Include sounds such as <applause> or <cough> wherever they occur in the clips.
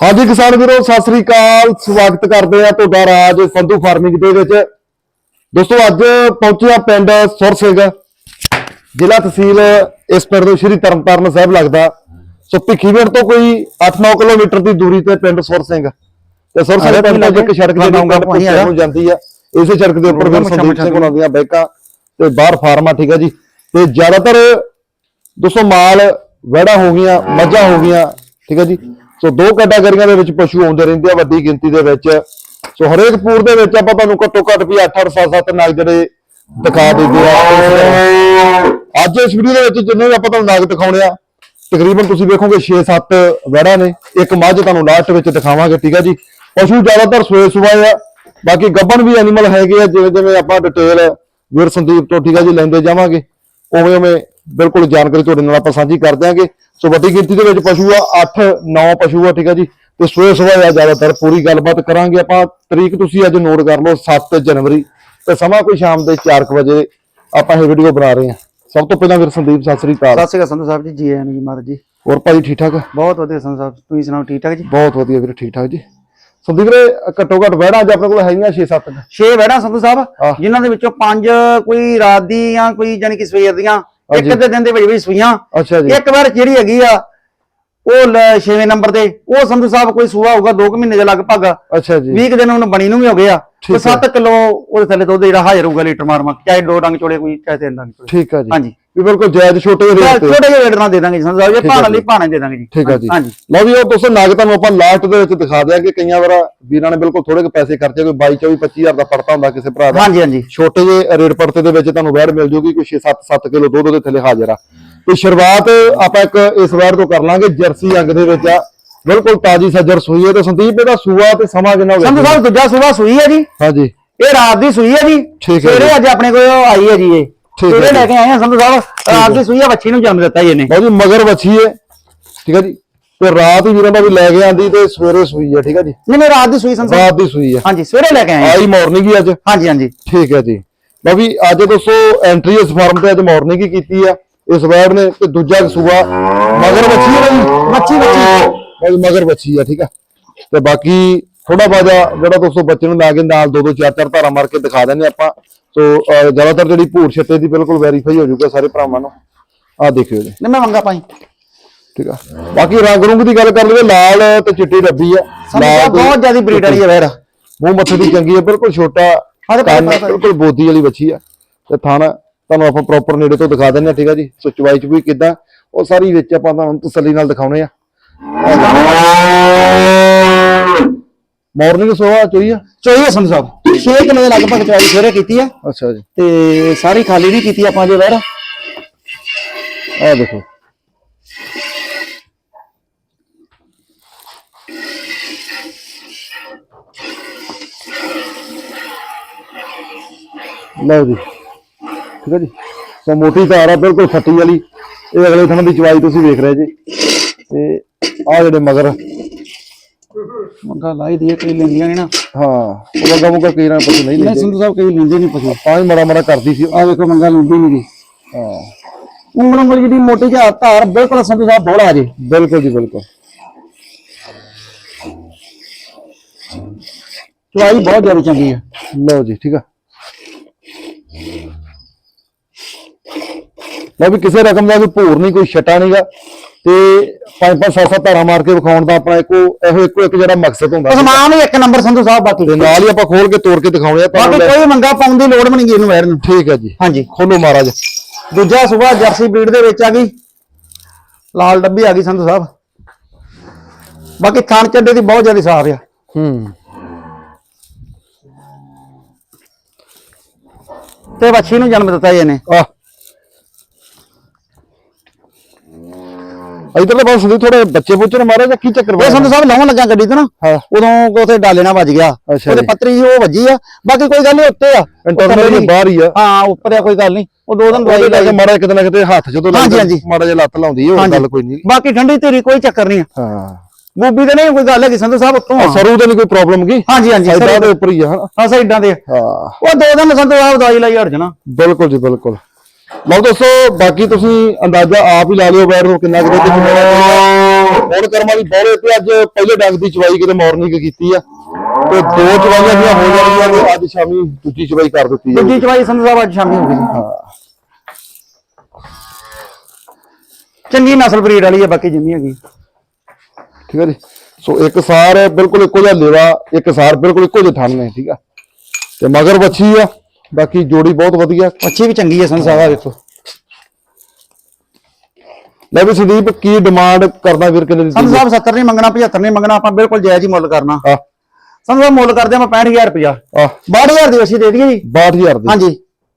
ਹਾਂਜੀ ਕਿਸਾਨ ਵੀਰੋ ਸਤਿ ਸ੍ਰੀ ਅਕਾਲ। ਸਵਾਗਤ ਕਰਦੇ ਆ ਤੁਹਾਡਾ ਰਾਜ ਸੰਧੂ ਫਾਰਮਿੰਗ ਦੇ ਵਿੱਚ। ਦੋਸਤੋ ਅੱਜ ਪਹੁੰਚਿਆ ਪਿੰਡ ਸੁਰ ਸਿੰਘ। ਜ਼ਿਲ੍ਹਾ ਤਹਿਸੀਲ ਇਸ ਪਿੰਡ ਤੋਂ ਸ਼੍ਰੀ ਤਰਨਤਾਰਨ ਸਾਹਿਬ ਲੱਗਦਾ। ਸੋ ਭਿੱਖੀਵਿੰਡ ਤੋਂ ਕੋਈ 8-9 ਕਿਲੋਮੀਟਰ ਦੀ ਦੂਰੀ ਤੇ ਪਿੰਡ ਸੁਰ ਸਿੰਘ। ਤੇ ਸੁਰ ਸਿੰਘ ਪਿੰਡ ਤੋਂ ਇੱਕ ਸੜਕ ਜਿਹੜੀ ਪਿੰਡ ਭਿੱਖੀਵਿੰਡ ਨੂੰ ਜਾਂਦੀ ਆ। ਇਸੇ ਸੜਕ ਦੇ ਉੱਪਰ ਫਿਰ ਸੰਦੀਪ ਸਿੰਘ ਉਹਨਾਂ ਦੀਆਂ ਬਾਈਕਾਂ ਤੇ ਬਾਹਰ ਫਾਰਮ ਆ ਠੀਕ ਆ ਜੀ। ਤੇ ਜ਼ਿਆਦਾਤਰ ਦੋਸਤੋ ਮਾਲ ਵੜਾ ਹੋ ਗਈਆਂ ਮੱਝਾਂ ਹੋ ਗਈਆਂ ਠੀਕ ਹੈ ਜੀ। ਸੋ ਦੋ ਕੈਟਾਗਰੀਆਂ ਦੇ ਵਿੱਚ ਪਸ਼ੂ ਆਉਂਦੇ ਰਹਿੰਦੇ ਆ ਵੱਡੀ ਗਿਣਤੀ ਦੇ ਵਿੱਚ। ਸੋ ਹਰੇਕ ਪੂਰ ਦੇ ਵਿੱਚ ਆਪਾਂ ਤੁਹਾਨੂੰ ਘੱਟੋ ਘੱਟ ਵੀ 8 8 7 7 ਨਗ ਜਿਹੜੇ ਦਿਖਾ ਦਿੰਦੇ ਆ। ਅੱਜ ਇਸ ਵੀਡੀਓ ਦੇ ਵਿੱਚ ਜਿੰਨੇ ਵੀ ਆਪਾਂ ਤੁਹਾਨੂੰ ਨਗ ਦਿਖਾਉਣੇ ਆ, ਤਕਰੀਬਨ ਤੁਸੀਂ ਵੇਖੋਗੇ 6 7 ਵੜਾ ਨੇ। ਇੱਕ ਮੱਝ ਤੁਹਾਨੂੰ ਲਾਸਟ ਵਿੱਚ ਦਿਖਾਵਾਂਗੇ, ਠੀਕ ਹੈ ਜੀ। ਪਸ਼ੂ ਜ਼ਿਆਦਾਤਰ ਸੋਏ ਸੁਬਾਏ ਆ। ਬਾਕੀ ਗੱਬਣ ਵੀ ਐਨੀਮਲ ਹੈਗੇ ਆ ਜਿਵੇਂ ਜਿਵੇਂ ਆਪਾਂ ਡਿਟੇਲ ਵੀਰ ਸੰਦੀਪ ਤੋਂ, ਠੀਕ ਆ ਜੀ, ਲੈਂਦੇ ਜਾਵਾਂਗੇ। ਉਵੇਂ ਉਵੇਂ ਬਿਲਕੁਲ ਜਾਣਕਾਰੀ ਤੁਹਾਡੇ ਨਾਲ ਆਪਾਂ ਸਾਂਝੀ ਕਰ ਦਿਆਂਗੇ। ਸੋ ਵੱਡੀ ਗਿਣਤੀ ਦੇ ਵਿੱਚ ਪਸ਼ੂ ਆ 8 9 ਪਸ਼ੂ ਆ ਠੀਕ ਆ ਜੀ। ਤੇ ਸੋਏ ਸੋਏ ਆ ਜ਼ਿਆਦਾਤਰ ਪੂਰੀ ਗੱਲਬਾਤ ਕਰਾਂਗੇ ਆਪਾਂ। ਤਰੀਕ ਤੁਸੀਂ ਅੱਜ ਨੋਟ ਕਰ ਲਓ 7 ਜਨਵਰੀ। ਤੇ ਸਮਾਂ ਕੋਈ ਸ਼ਾਮ ਦੇ 4 ਵਜੇ ਆਪਾਂ ਇਹ ਵੀਡੀਓ ਬਣਾ ਰਹੇ ਹਾਂ। ਸਭ ਤੋਂ ਪਹਿਲਾਂ ਵੀਰ ਸੰਦੀਪ ਸਤਿ ਸ੍ਰੀ ਅਕਾਲ। ਸਤਿ ਸ਼੍ਰੀ ਅਕਾਲ ਸੰਧੂ ਸਾਹਿਬ ਜੀ ਜੀ ਆਇਆਂ ਨੂੰ ਜੀ ਮਹਾਰਾਜ ਜੀ। ਹੋਰ ਭਾਈ ਠੀਕ ਠਾਕ? ਬਹੁਤ ਵਧੀਆ ਸੰਧੂ ਸਾਹਿਬ ਤੁਸੀਂ ਸੁਣਾਓ ਠੀਕ ਠਾਕ ਜੀ? ਬਹੁਤ ਵਧੀਆ ਵੀਰ ਠੀਕ ਠਾਕ ਜੀ। ਸੰਦੀਪ ਵੀਰੇ ਘੱਟੋ ਘੱਟ ਵਹਿਣਾ ਅੱਜ ਆਪਣੇ ਕੋਲ ਹੈਗੀਆਂ 6 7 ਛੇ ਵੜਾ ਸੰਧੂ ਸਾਹਿਬ। ਜਿਨ੍ਹਾਂ ਦੇ ਵਿੱਚੋਂ ਪੰਜ ਕੋਈ ਰਾਤ ਦੀ ਜਾਂ ਕੋਈ ਜਾਨੀ ਕਿ ਸਵੇਰ ਦੀਆਂ ਇੱਕ। ਦੇ ਦਿਨ ਦੇ ਵਿੱਚ ਵੀ ਸੂਈਆਂ। ਅੱਛਾ ਜੀ। ਇੱਕ ਵਾਰ ਜਿਹੜੀ ਹੈਗੀ ਆ ਉਹ ਲ- ਛੇਵੇਂ ਨੰਬਰ ਤੇ ਉਹ ਸੰਧੂ ਸਾਹਿਬ ਕੋਈ ਸੂਆ ਹੋਊਗਾ 2 ਮਹੀਨੇ ਦੇ ਲਗਭਗ। ਅੱਛਾ ਜੀ। 20 ਕੁ ਦਿਨ ਉਹਨੂੰ ਬਣੀ ਨੂੰ ਵੀ ਹੋ ਗਏ ਆ। ਠੀਕ ਤੇ 7 ਕਿਲੋ ਉਹਦੇ ਥੱਲੇ ਦੁੱਧ ਜਿਹੜਾ ਹਾਜ਼ਰ ਹੋਊਗਾ ਲੀਟਰ ਮਾਰ ਮਾਰ ਚਾਹੇ ਦੋ ਰੰਗ ਚੋੜੇ ਕੋਈ ਚਾਹੇ ਤਿੰਨ ਰੰਗ ਠੀਕ ਆ ਜੀ। ਹਾਂਜੀ। ਵੀ ਬਿਲਕੁਲ ਜਾਇਜ਼ ਛੋਟੇ ਰੇਟ ਤੇ। ਛੋਟੇ ਜਿਹੇ ਰੇਟ ਨਾਲ ਦੇ ਦਾਂਗੇ ਜੀ ਸੰਧੂ ਸਾਹਿਬ ਜੇ। ਭਾਣਾ। ਲਈ ਭਾਣਾ ਦੇ ਦਾਂਗੇ ਜੀ। ਠੀਕ ਆ ਜੀ। ਹਾਂਜੀ। ਲਓ ਵੀ ਉਹ ਦੋਸਤੋ ਨਗ ਤੁਹਾਨੂੰ ਆਪਾਂ ਲਾਸਟ ਦੇ ਵਿੱਚ ਦਿਖਾ ਦਿਆਂ ਕਿ ਕਈਆਂ ਵਾਰ ਵੀਰਾਂ ਨੇ ਬਿਲਕੁਲ ਥੋੜੇ ਕੁ ਪੈਸੇ ਖਰਚੇ ਕੋਈ 22 24 25000 ਦਾ ਪੜਤਾ ਹੁੰਦਾ ਕਿਸੇ ਭਰਾ ਦਾ। ਹਾਂਜੀ ਹਾਂਜੀ। ਛੋਟੇ ਜਿਹੇ ਰੇਟ ਪੜਤੇ ਦੇ ਵਿੱਚ ਤੁਹਾਨੂੰ ਵੈੜ ਮਿਲ ਜੂਗੀ ਕੋਈ 6 7 7 ਕਿਲੋ ਦੁੱਧ ਦੇ ਥੱਲੇ ਹਾਜ਼ਰ ਆ। ਤੇ ਸ਼ੁਰੂਆਤ ਆਪਾਂ ਇੱਕ ਇਸ ਵੈੜ ਤੋਂ ਕਰ ਲਾਂਗੇ ਜਰਸੀ ਅੰਗ ਦੇ ਵਿੱਚ ਆ। ਬਿਲਕੁਲ ਤਾਜੀ ਸੱਜਰ ਸੂਈ ਹੈ ਤੇ ਸੰਦੀਪ ਇਹਦਾ ਸੂਆ ਤੇ ਸਮਾਂ ਕਿੰਨਾ ਹੋ ਗਿਆ ਸਾਹਿਬ ਦੂਜਾ ਸੂਆ ਸੂਈ ਹੈ ਜੀ। ਹਾਂਜੀ। ਇਹ ਰਾਤ ਦੀ ਸੂਈ ਹੈ ਜੀ। ਠੀਕ ਹੈ ਸਵੇਰੇ। ਅੱਜ ਆਪਣੇ ਕੋਲ ਆਈ ਹੈ ਜੀ ਇਹ। ਠੀਕ ਹੈ। ਲੈ ਕੇ ਆਏ ਹਾਂ ਸੰਧੂ ਸਾਹਿਬ ਰਾਤ ਦੀ ਸੂਈ ਹੈ ਬੱਚੀ ਨੂੰ ਜਨਮ ਦਿੱਤਾ ਜੀ ਇਹਨੇ। ਲਓ ਜੀ ਮਗਰ ਵੱਛੀ ਹੈ ਠੀਕ ਹੈ ਜੀ। ਤੇ ਰਾਤ ਹੀ ਵੀਰਾਂ ਦਾ ਵੀ ਲੈ ਕੇ ਆਂਦੀ ਤੇ ਸਵੇਰੇ ਸੂਈ ਹੈ ਠੀਕ ਹੈ ਜੀ। ਨਹੀਂ ਨਹੀਂ ਰਾਤ ਦੀ ਸੂਈ ਸੰਧੂ ਰਾਤ ਦੀ ਸੂਈ ਹੈ ਹਾਂਜੀ ਸਵੇਰੇ ਲੈ ਕੇ ਆਏ। ਆਈ ਮਾਰਨਿੰਗ ਹੀ ਅੱਜ। ਹਾਂਜੀ ਹਾਂਜੀ। ਠੀਕ ਹੈ ਜੀ। ਵੀ ਅੱਜ ਦੋਸਤੋ ਐਂਟਰੀ ਇਸ ਫਾਰਮ ਤੇ ਅੱਜ ਮਾਰਨਿੰਗ ਹੀ ਕੀਤੀ ਆ। ਇਸ ਵੈਡ ਨੇ ਤੇ ਦੂਜਾ ਸੂਆ। ਮਗਰ ਬੱਚੀ ਹੈ ਜੀ। ਬੱਚੀ ਬੱਚੀ ਬਈ ਮਗਰ ਬੱਚੀ ਆ ਠੀਕ ਆ। ਤੇ ਬਾਕੀ ਥੋੜਾ ਬਾਜਾ ਜਿਹੜਾ ਦੋਸਤੋ ਬੱਚੇ ਨੂੰ ਲਾ ਕੇ ਨਾਲ ਦੋ ਦੋ ਚਾਰ ਚਾਰ ਧਾਰਾ ਮਾਰ ਕੇ ਦਿਖਾ ਦਿੰਦੇ ਆਪਾਂ। ਸੋ ਜ਼ਿਆਦਾਤਰ ਜਿਹੜੀ ਭੂਰ ਛੱਤੇ ਦੀ ਬਿਲਕੁਲ ਵੈਰੀਫਾਈ ਹੋ ਜਾਊਗਾ ਸਾਰੇ ਭਰਾਵਾਂ ਨੂੰ। ਆਹ ਦੇਖਿਓ ਜੀ। ਨਹੀਂ ਮੈਂ ਮੰਗਾ ਪਾਈ ਠੀਕ ਆ। ਬਾਕੀ ਰੰਗ ਰੁੰਗ ਦੀ ਗੱਲ ਕਰ ਲਈਏ ਲਾਲ ਤੇ ਚਿੱਟੀ ਡੱਬੀ ਆ। ਤੇ ਬਹੁਤ ਜ਼ਿਆਦਾ ਬਰੀਡ ਵਾਲੀ ਹੈ ਵੈਰ। ਮੂੰਹ ਮੱਥੇ ਦੀ ਚੰਗੀ ਹੈ ਬਿਲਕੁਲ ਛੋਟਾ ਬਿਲਕੁਲ ਬੋਦੀ ਵਾਲੀ ਬੱਚੀ ਆ। ਤੇ ਥਣ ਤੁਹਾਨੂੰ ਆਪਾਂ ਪ੍ਰੋਪਰ ਨੇੜੇ ਤੋਂ ਦਿਖਾ ਦਿੰਦੇ ਆ ਠੀਕ ਆ ਜੀ। ਸੋ ਚਵਾਈ ਚ ਵੀ ਕਿਦਾਂ ਉਹ ਸਾਰੀ ਵਿੱਚ ਆਪਾਂ ਤੁਹਾਨੂੰ ਤਸੱਲੀ ਨਾਲ ਦਿਖਾਉਣੇ ਆ। ਮਾਰਨਿੰਗ ਸੋਆ ਚੋਈ ਆ। ਚੋਈ ਹੈ ਸੰਧੂ ਸਾਹਿਬ। 6 ਕਿਲੋ ਦੇ ਲਗਭਗ ਚਵਾਈ ਸਵੇਰੇ ਕੀਤੀ ਆ। ਅੱਛਾ ਜੀ। ਤੇ ਸਾਰੀ ਖਾਲੀ ਨਹੀਂ ਕੀਤੀ ਆਪਾਂ ਜੇ ਵੈਰ ਆਹ ਦੇਖੋ। ਲਓ ਜੀ। ਠੀਕ ਹੈ ਜੀ। ਸੋ ਮੋਟੀ ਧਾਰ ਆ ਬਿਲਕੁਲ ਫੱਟੀ ਵਾਲੀ। ਇਹ ਅਗਲੇ ਥਣ ਦੀ ਚਵਾਈ ਤੁਸੀਂ ਵੇਖ ਰਹੇ ਜੀ। ਤੇ ਆ ਜਿਹੜੇ ਮਗਰ ਮੰਗਾ ਲਾਈ ਦੀ ਕਈ ਲੈਂਦੀਆਂ ਨੇ ਨਾ। ਹਾਂ ਉਹ ਵਗਾ ਮੁਗਾ ਕਈ ਨਾ ਪਤਾ ਨਹੀਂ ਨਹੀਂ ਲੈਂਦੇ। ਸੰਧੂ ਸਾਹਿਬ ਕਈ ਲੈਂਦੇ ਨਹੀਂ ਪਸ਼ੂ। ਤਾਂ ਹੀ ਮੜਾ ਮੜਾ ਕਰਦੀ ਸੀ। ਆ ਵੇਖੋ ਮੰਗਾ ਲੈਂਦੀ ਨਹੀਂ ਜੀ। ਹਾਂ। ਉਂਗਲ ਉਂਗਲ ਜਿਹੜੀ ਮੋਟੀ ਜਿਹੀ ਧਾਰ ਬਿਲਕੁਲ ਸੰਧੂ ਸਾਹਿਬ ਬੋਲਾ ਆ ਜੀ। ਬਿਲਕੁਲ ਜੀ ਬਿਲਕੁਲ। ਚਵਾਈ ਬਹੁਤ ਜ਼ਿਆਦਾ ਚੰਗੀ ਹੈ ਲਓ ਜੀ ਠੀਕ ਆ। ਲਓ ਵੀ ਕਿਸੇ ਰਕਮ ਦਾ ਕੋਈ ਭੂਰ ਨਹੀਂ ਕੋਈ ਛਟਾ ਨਹੀਂਗਾ ਤੇ ਪੰਜ ਪੰਜ ਸੱਤ ਸੱਤ ਧਾਰਾਂ ਮਾਰ ਕੇ ਵਿਖਾਉਣ ਦਾ ਆਪਣਾ ਇੱਕੋ ਇਹੋ ਇੱਕੋ ਇੱਕ ਜਿਹੜਾ ਮਕਸਦ ਹੁੰਦਾ ਸਮਾਨ ਹੀ ਇੱਕ ਨੰਬਰ ਸੰਧੂ ਸਾਹਿਬ ਬਾਕੀ। ਤੇ ਨਾਲ ਹੀ ਆਪਾਂ ਖੋਲ ਕੇ ਤੋੜ ਕੇ ਦਿਖਾਉਣੇ ਆ ਬਾਕੀ ਕੋਈ ਮੰਗਾ ਪਾਉਣ ਦੀ ਲੋੜ ਵੀ ਨਹੀਂ ਇਹਨੂੰ ਵੈਰ ਨੂੰ। ਠੀਕ ਹੈ ਜੀ। ਹਾਂਜੀ। ਖੋਲੋ ਮਹਾਰਾਜ। ਦੂਜਾ ਸੂਬਾ ਜਰਸੀ ਬਰੀਡ ਦੇ ਵਿੱਚ ਆ ਗਈ। ਲਾਲ ਡੱਬੀ ਆ ਗਈ ਸੰਧੂ ਸਾਹਿਬ। ਬਾਕੀ ਥਣ ਚੱਡੇ ਦੀ ਬਹੁਤ ਜ਼ਿਆਦਾ ਸਾਫ਼ ਆ। ਹੂੰ। ਤੇ ਵੱਛੀ ਨੂੰ ਜਨਮ ਦਿੱਤਾ ਇਹਨੇ। ਆ ਇਧਰਲੇ ਪਾਸੇ ਸੰਦੀ ਥੋੜੇ ਬੱਚੇ ਬੁੱਚੇ ਨੇ ਮਾਰੇ ਜਾਂ ਕੀ ਚੱਕਰ ਇਹ? ਸੰਧੂ ਸਾਹਿਬ ਲਾਉਣ ਲੱਗਾ ਗੱਡੀ ਤੋਂ ਨਾ ਹਾਂ। ਉਦੋਂ ਉਥੇ ਡਾਲੇ ਨਾਲ ਵੱਜ ਗਿਆ। ਅੱਛਾ ਉਹਦੇ ਜੀ। ਪੱਤਰੀ ਸੀ ਉਹ ਵੱਜੀ ਆ। ਬਾਕੀ ਕੋਈ ਗੱਲ ਨਹੀਂ ਉੱਤੇ ਆ। ਇੰਟਰਨਲ ਦੇ ਬਾਹਰ ਹੀ ਆ। ਹਾਂ ਉੱਪਰ ਆ ਕੋਈ ਗੱਲ ਨਹੀਂ ਉਹ ਦੋ ਦਿਨ ਦਵਾਈ ਉਹਦੇ ਲੈ ਲੱਗੇ ਮਾੜਾ ਕਿਤੇ ਨਾ ਕਿਤੇ ਹੱਥ ਜਦੋਂ ਹਾਂਜੀ, ਹਾਂਜੀ। ਮਾੜਾ ਜਿਹਾ ਲੱਤ ਲਾਉਂਦੀ ਹੈ ਉਹ ਗੱਲ ਕੋਈ ਨਹੀਂ ਬਾਕੀ ਠੰਡੀ ਧੀਰੀ ਕੋਈ ਚੱਕਰ ਨਹੀਂ ਆ। ਹਾਂ। ਗੋਭੀ ਤੇ ਨਹੀਂ ਕੋਈ ਗੱਲ ਹੈਗੀ ਸੰਧੂ ਸਾਹਿਬ ਉੱਤੋਂ ਆ। ਸਰੂ ਤੇ ਨਹੀਂ ਕੋਈ ਪ੍ਰੋਬਲਮ ਕੀ? ਹਾਂਜੀ ਹਾਂਜੀ ਸਾਈਡਾਂ ਦੇ ਉੱਪਰ ਹੀ ਆ ਹਨਾ। ਹਾਂ ਸਾਈਡਾਂ ਤੇ ਆ। ਹਾਂ। ਉਹ ਦੋ ਦਿਨ ਸੰਧੂ ਸਾਹਿਬ ਦਵਾਈ ਲਈ ਹਟ ਜਾਣਾ ਬਿਲਕੁਲ ਜੀ ਬਿਲਕੁਲ। ਲਓ ਦੋਸਤੋ ਬਾਕੀ ਤੁਸੀਂ ਅੰਦਾਜ਼ਾ ਆਪ ਹੀ ਲਾ ਲਿਓ ਬੈਰ ਨੂੰ ਕਿੰਨਾ ਕਿਤੇ ਕਿੰਨਾ ਹੁਣ ਕਰਮਾਂ ਦੀ ਬੋਲੇ ਤੇ ਅੱਜ ਪਹਿਲੇ ਡੰਗ ਦੀ ਚਵਾਈ ਕਿਤੇ ਮਾਰਨਿੰਗ ਕੀਤੀ ਆ। ਤੇ ਦੋ ਚਵਾਈਆਂ ਦੀਆਂ ਹੋ ਜਾਣਗੀਆਂ ਤੇ ਅੱਜ ਸ਼ਾਮੀ ਦੂਜੀ ਚਵਾਈ ਕਰ ਦਿੱਤੀ ਹੈ ਦੂਜੀ ਚਵਾਈ ਸੰਧੂ ਸਾਹਿਬ ਅੱਜ ਸ਼ਾਮੀ ਹੋ ਗਈ। ਚੰਗੀ ਨਸਲ ਬਰੀਡ ਵਾਲੀ ਹੈ ਬਾਕੀ ਜਿੰਨੀ ਹੈਗੀ। ਠੀਕ ਹੈ ਜੀ। ਸੋ ਇੱਕ ਸਾਰ ਬਿਲਕੁਲ ਇੱਕੋ ਜਿਹਾ ਲੇਵਾ ਇੱਕ ਸਾਰ ਬਿਲਕੁਲ ਇੱਕੋ ਜਿਹੇ ਥਣ ਨੇ ਠੀਕ ਆ। ਤੇ ਮਗਰ ਬੱਚੀ ਆ। ਬਾਕੀ ਜੋੜੀ ਬਹੁਤ ਵਧੀਆ। ਅੱਛੀ ਵੀ ਚੰਗੀ ਹੈ। ਆ ਵੇਖੋ। ਲੈ ਵੀ ਸੰਦੀਪ ਕੀ ਡਿਮਾਂਡ ਕਰਦਾ ਵੀਰ ਕਿੰਨੇ ਦੀ ਸੰਧੂ ਸਾਹਿਬ 70 ਨਹੀਂ ਮੰਗਣਾ 75 ਨਹੀਂ ਮੰਗਣਾ ਆਪਾਂ ਬਿਲਕੁਲ ਜਾਇਜ਼ ਹੀ ਮੁੱਲ ਕਰਨਾ। ਆ ਸੰਧੂ ਸਾਹਿਬ ਮੁੱਲ ਕਰਦੇ ਆਪਾਂ 65000 ਰੁਪਇਆ। ਆ 62000 ਦੀ ਅਸੀਂ ਦੇ ਦਈਏ ਜੀ। 62000 ਦੀ। ਹਾਂਜੀ।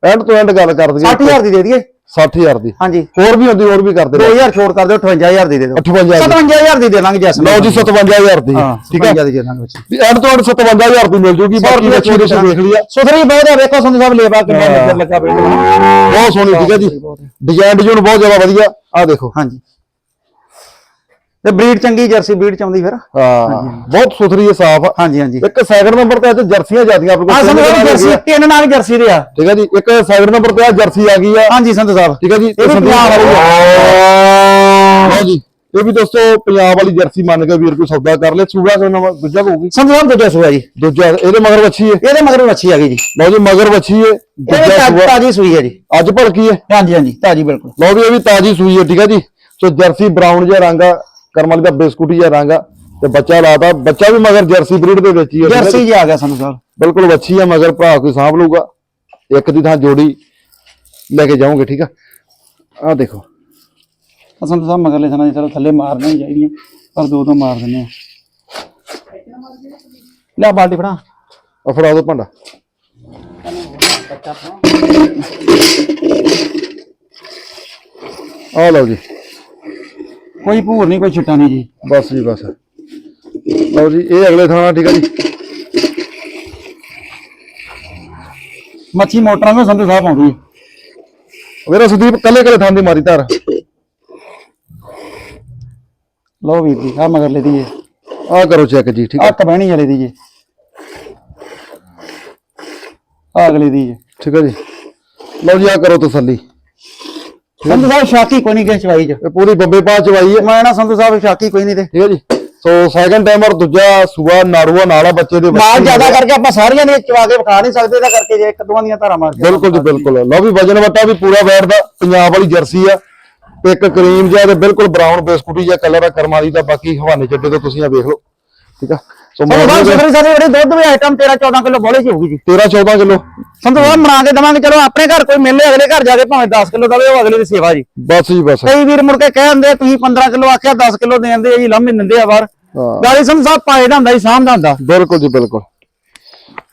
ਐਂਡ ਤੋਂ ਐਂਡ ਗੱਲ ਕਰ ਦਈਏ 60000 ਦੀ ਦੇ ਦਈਏ। 60000 ਦੀ। ਹਾਂਜੀ। ਹੋਰ ਵੀ ਹੁੰਦੀ ਹੋਰ ਵੀ ਕਰਦੇ 2000 ਛੋੜ ਕਰ ਦਿਓ 58000 ਦੀ ਦੇ ਦਿਓ। 58000 ਦੀ। 57000 ਦੀ ਦੇ ਲਾਂਗੇ ਜੈਸ ਲਓ ਜੀ 57000 ਦੀ। ਹਾਂ ਠੀਕ ਹੈ 57 ਦੀ ਦੇ ਲਾਂਗੇ ਬੱਚੀ। ਵੀ ਐਂਡ ਤੋਂ ਐਂਡ 57000 ਦੀ ਮਿਲ ਜੂਗੀ ਬਾਕੀ ਬੱਚੀ ਤੁਸੀਂ ਦੇਖ ਲਿਆ ਸੁਥਰੀ ਬਹੁਤ ਹੈ ਵੇਖੋ ਸੰਧੂ ਸਾਹਿਬ ਲੇਵਾ ਕਿੰਨਾ ਨਜ਼ਰ ਲੱਗਾ ਪਿਆ ਬਹੁਤ ਸੋਹਣੀ ਠੀਕ ਹੈ ਜੀ। ਡਿਜ਼ਾਈਨ ਡਿਜ਼ਾਈਨ ਬਹੁਤ ਜ਼ਿਆਦਾ ਵਧੀਆ। ਆ ਦੇਖੋ। ਹਾਂਜੀ। ਤੇ ਬਰੀਡ ਚੰਗੀ ਜਰਸੀ ਬਰੀਡ ਚ ਆਉਂਦੀ ਫਿਰ। ਹਾਂ ਬਹੁਤ ਸੁਥਰੀ ਹੈ ਸਾਫ਼। ਆ ਹਾਂਜੀ ਹਾਂਜੀ। ਇੱਕ ਸੈਕਿੰਡ ਨੰਬਰ ਤੇ ਅੱਜ ਜਰਸੀਆਂ ਜਾਂਦੀਆਂ ਆਪਣੇ ਆ ਕੋਲ ਸੰਧੂ ਸਾਹਿਬ ਜਰਸੀ ਤਿੰਨ ਨਾਲ ਜਰਸੀ ਦੇ ਆ। ਠੀਕ ਹੈ ਜੀ ਇੱਕ ਸੈਕਿੰਡ ਨੰਬਰ ਤੇ ਆ ਜਰਸੀ ਆ ਗਈ ਆ। ਹਾਂਜੀ ਸੰਧੂ ਸਾਹਿਬ। ਠੀਕ ਹੈ ਜੀ ਇਹ ਪੰਜਾਬ ਵਾਲੀ ਆ। ਜੀ ਇਹ ਵੀ ਦੋਸਤੋ ਪੰਜਾਬ ਵਾਲੀ ਜਰਸੀ ਮੰਨ ਕੇ ਵੀਰ ਕੋਈ ਸੌਦਾ ਕਰ ਲੈ ਸੂਗਾ ਕੋਈ ਨਵਾਂ ਦੂਜਾ ਹੋਊਗੀ ਸਾਹਿਬ ਦੂਜਾ ਸੂਆ ਜੀ। ਦੂਜਾ ਇਹਦੇ ਮਗਰ ਵੱਛੀ ਹੈ। ਇਹਦੇ ਮਗਰ ਮੱਛੀ ਆ ਗਈ ਜੀ। ਲਓ ਜੀ ਮਗਰ ਵੱਛੀ ਹੈ ਦੂਜਾ ਸੂਆ। ਤਾਜੀ ਸੂਈ ਹੈ ਜੀ। ਅੱਜ ਭਲਕੀ ਹੈ। ਹਾਂਜੀ ਹਾਂਜੀ ਤਾਜੀ ਬਿਲਕੁਲ। ਲਓ ਵੀ ਇਹ ਵੀ ਤਾਜੀ ਸੂਈ ਹੈ ਠੀਕ ਹੈ ਜੀ। ਸੋ ਜਰਸੀ ਬਰਾਊਨ ਜਿਹਾ ਰੰਗ ਆ। ਕਰਮਲ ਦਾ ਬਿਸਕੁਟੀ ਰੰਗ ਆ ਤੇ ਬੱਚਾ ਲਾਤਾ। ਬੱਚਾ ਵੀ ਮਗਰ ਜਰਸੀ ਬਰੀਡ ਦੇ ਵਿੱਚ ਹੀ ਹੈ ਹੈ ਜੀ? ਜਰਸੀ ਜੀ ਆ ਗਿਆ ਸੰਧੂ ਸਾਹਿਬ ਬਿਲਕੁਲ ਵੱਛੀ ਆ ਮਗਰ ਭਰਾ ਕੋਈ ਸਾਂਭ ਲਊਗਾ। ਇੱਕ ਦੀ ਥਾਂ ਜੋੜੀ ਲੈ ਕੇ ਜਾਓਗੇ ਠੀਕ ਆ? ਆ ਦੇਖੋ। ਆ ਸੰਧੂ ਸਾਹਿਬ ਮਗਰਲੇ ਸਨਾਂ ਦੀ ਚਲੋ ਥੱਲੇ ਮਾਰਨੇ ਹੀ ਚਾਹੀਦੀਆਂ ਪਰ ਦੋ ਦੋ ਮਾਰ ਦਿੰਦੇ ਆ। ਲੈ ਬਾਲਟੀ ਫੜਾ। ਆ ਫੜਾ ਦੋ ਭਾਂਡਾ। ਆ ਲਓ ਜੀ। ਕੋਈ ਭੂਰ ਨਹੀਂ ਕੋਈ ਛਿੱਟਾ ਨਹੀਂ ਜੀ। ਬਸ ਜੀ ਬਸ। ਲਓ ਜੀ ਇਹ ਅਗਲੇ ਥਾਂ ਠੀਕ ਆ ਜੀ। ਮੱਛੀ ਮੋਟਰਾਂ ਨੂੰ ਸੰਧੂ ਸਾਹਿਬ ਆਉਂਦੀ ਹੈ। ਮੇਰਾ ਸੁਦੀਪ ਕੱਲੇ ਕੱਲੇ ਥਾਂ ਦੀ ਮਾਰੀ ਧਾਰ। ਲਓ ਵੀਰ ਜੀ ਆ ਮਗਰਲੇ ਦੀ ਜੀ ਆ ਕਰੋ ਚੈੱਕ ਜੀ ਠੀਕ ਆ। ਆ ਕਬਹਿਣੀ ਵਾਲੇ ਦੀ ਜੀ। ਆ ਅਗਲੇ ਦੀ ਜੀ ਠੀਕ ਆ ਜੀ। ਲਓ ਜੀ ਆ ਕਰੋ ਤਸੱਲੀ। ਸੰਧੂ ਸਾਹਿਬ ਸ਼ਾਕੀ ਕੋਈ ਨਹੀਂ ਚਵਾਈ ਚ। ਇਹ ਪੂਰੀ ਬੰਬੇ ਪਾ ਚਵਾਈ ਹੈ ਮੈਂ ਨਾ ਸੰਧੂ ਸਾਹਿਬ ਸ਼ਾਕੀ ਕੋਈ ਨਹੀਂ ਤੇ। ਠੀਕ ਹੈ ਜੀ। ਸੋ ਸੈਕੰਡ ਟਾਈਮ ਔਰ ਦੂਜਾ ਸੂਆ ਨਾੜੂਆ ਨਾਲਾ ਬੱਚੇ ਦੇ ਮਾਲ ਜ਼ਿਆਦਾ ਕਰਕੇ ਆਪਾਂ ਸਾਰੀਆਂ ਦੀਆਂ ਚਵਾ ਕੇ ਵਿਖਾ ਨਹੀਂ ਸਕਦੇ ਇਹਦਾ ਕਰਕੇ ਜੇ ਇੱਕ ਦੋਵਾਂ ਦੀਆਂ ਧਾਰਾਂ ਮਾਰ ਕੇ ਬਿਲਕੁਲ ਜੀ ਬਿਲਕੁਲ। ਲਓ ਵੀ ਵਜਨ ਵਟਾ ਵੀ ਪੂਰਾ ਬੈਠਦਾ ਪੰਜਾਬ ਵਾਲੀ ਜਰਸੀ ਆ। ਤੇ ਇੱਕ ਕਰੀਮ ਜਿਹਾ ਤੇ ਬਿਲਕੁਲ ਬਰਾਊਨ ਬਿਸਕੁਟੀ ਜਿਹਾ ਕਲਰ ਆ ਕਰਮਾਂ ਦੀ ਦਾ ਬਾਕੀ ਹਵਾਨੇ ਚੱਡੇ ਤੋਂ ਤੁਸੀਂ ਆ ਵੇਖ ਲਓ। ਠੀਕ ਆ? ਸੋ ਸੰਧੂ ਸਾਹਿਬ ਸੁਧਰੀ ਸਾਡੇ ਜਿਹੜੇ ਦੁੱਧ ਵੀ ਆਈਟਮ 13 14 ਕਿਲੋ ਬੋਲੇ ਚ ਹੋਊਗੀ ਜੀ। 13 14 ਕਿਲੋ। ਸੰਧੂ ਸਾਹਿਬ ਬਣਾ ਕੇ ਦਵਾਂਗੇ ਚਲੋ ਆਪਣੇ ਘਰ ਕੋਈ ਮਿਲੇ ਅਗਲੇ ਘਰ ਜਾ ਕੇ ਭਾਵੇਂ 10 ਕਿਲੋ ਦਵੇ ਉਹ ਅਗਲੇ ਦੀ ਸੇਵਾ ਜੀ। ਬਸ ਜੀ ਬਸ। ਕਈ ਵੀਰ ਮੁੜ ਕੇ ਕਹਿ ਦਿੰਦੇ ਤੁਸੀਂ 15 ਕਿਲੋ ਆਖਿਆ 10 ਕਿਲੋ ਦੇ ਦਿੰਦੇ ਆ ਜੀ ਲਾਮੇ ਦਿੰਦੇ ਆ ਬਾਹਰ। ਹਾਂ। ਗਾਲੀ ਸੰਧੂ ਸਾਹਿਬ ਪਾਏ ਦਾ ਹੁੰਦਾ ਜੀ ਸਾਹਮਣਾ ਹੁੰਦਾ। ਬਿਲਕੁਲ ਜੀ ਬਿਲਕੁਲ।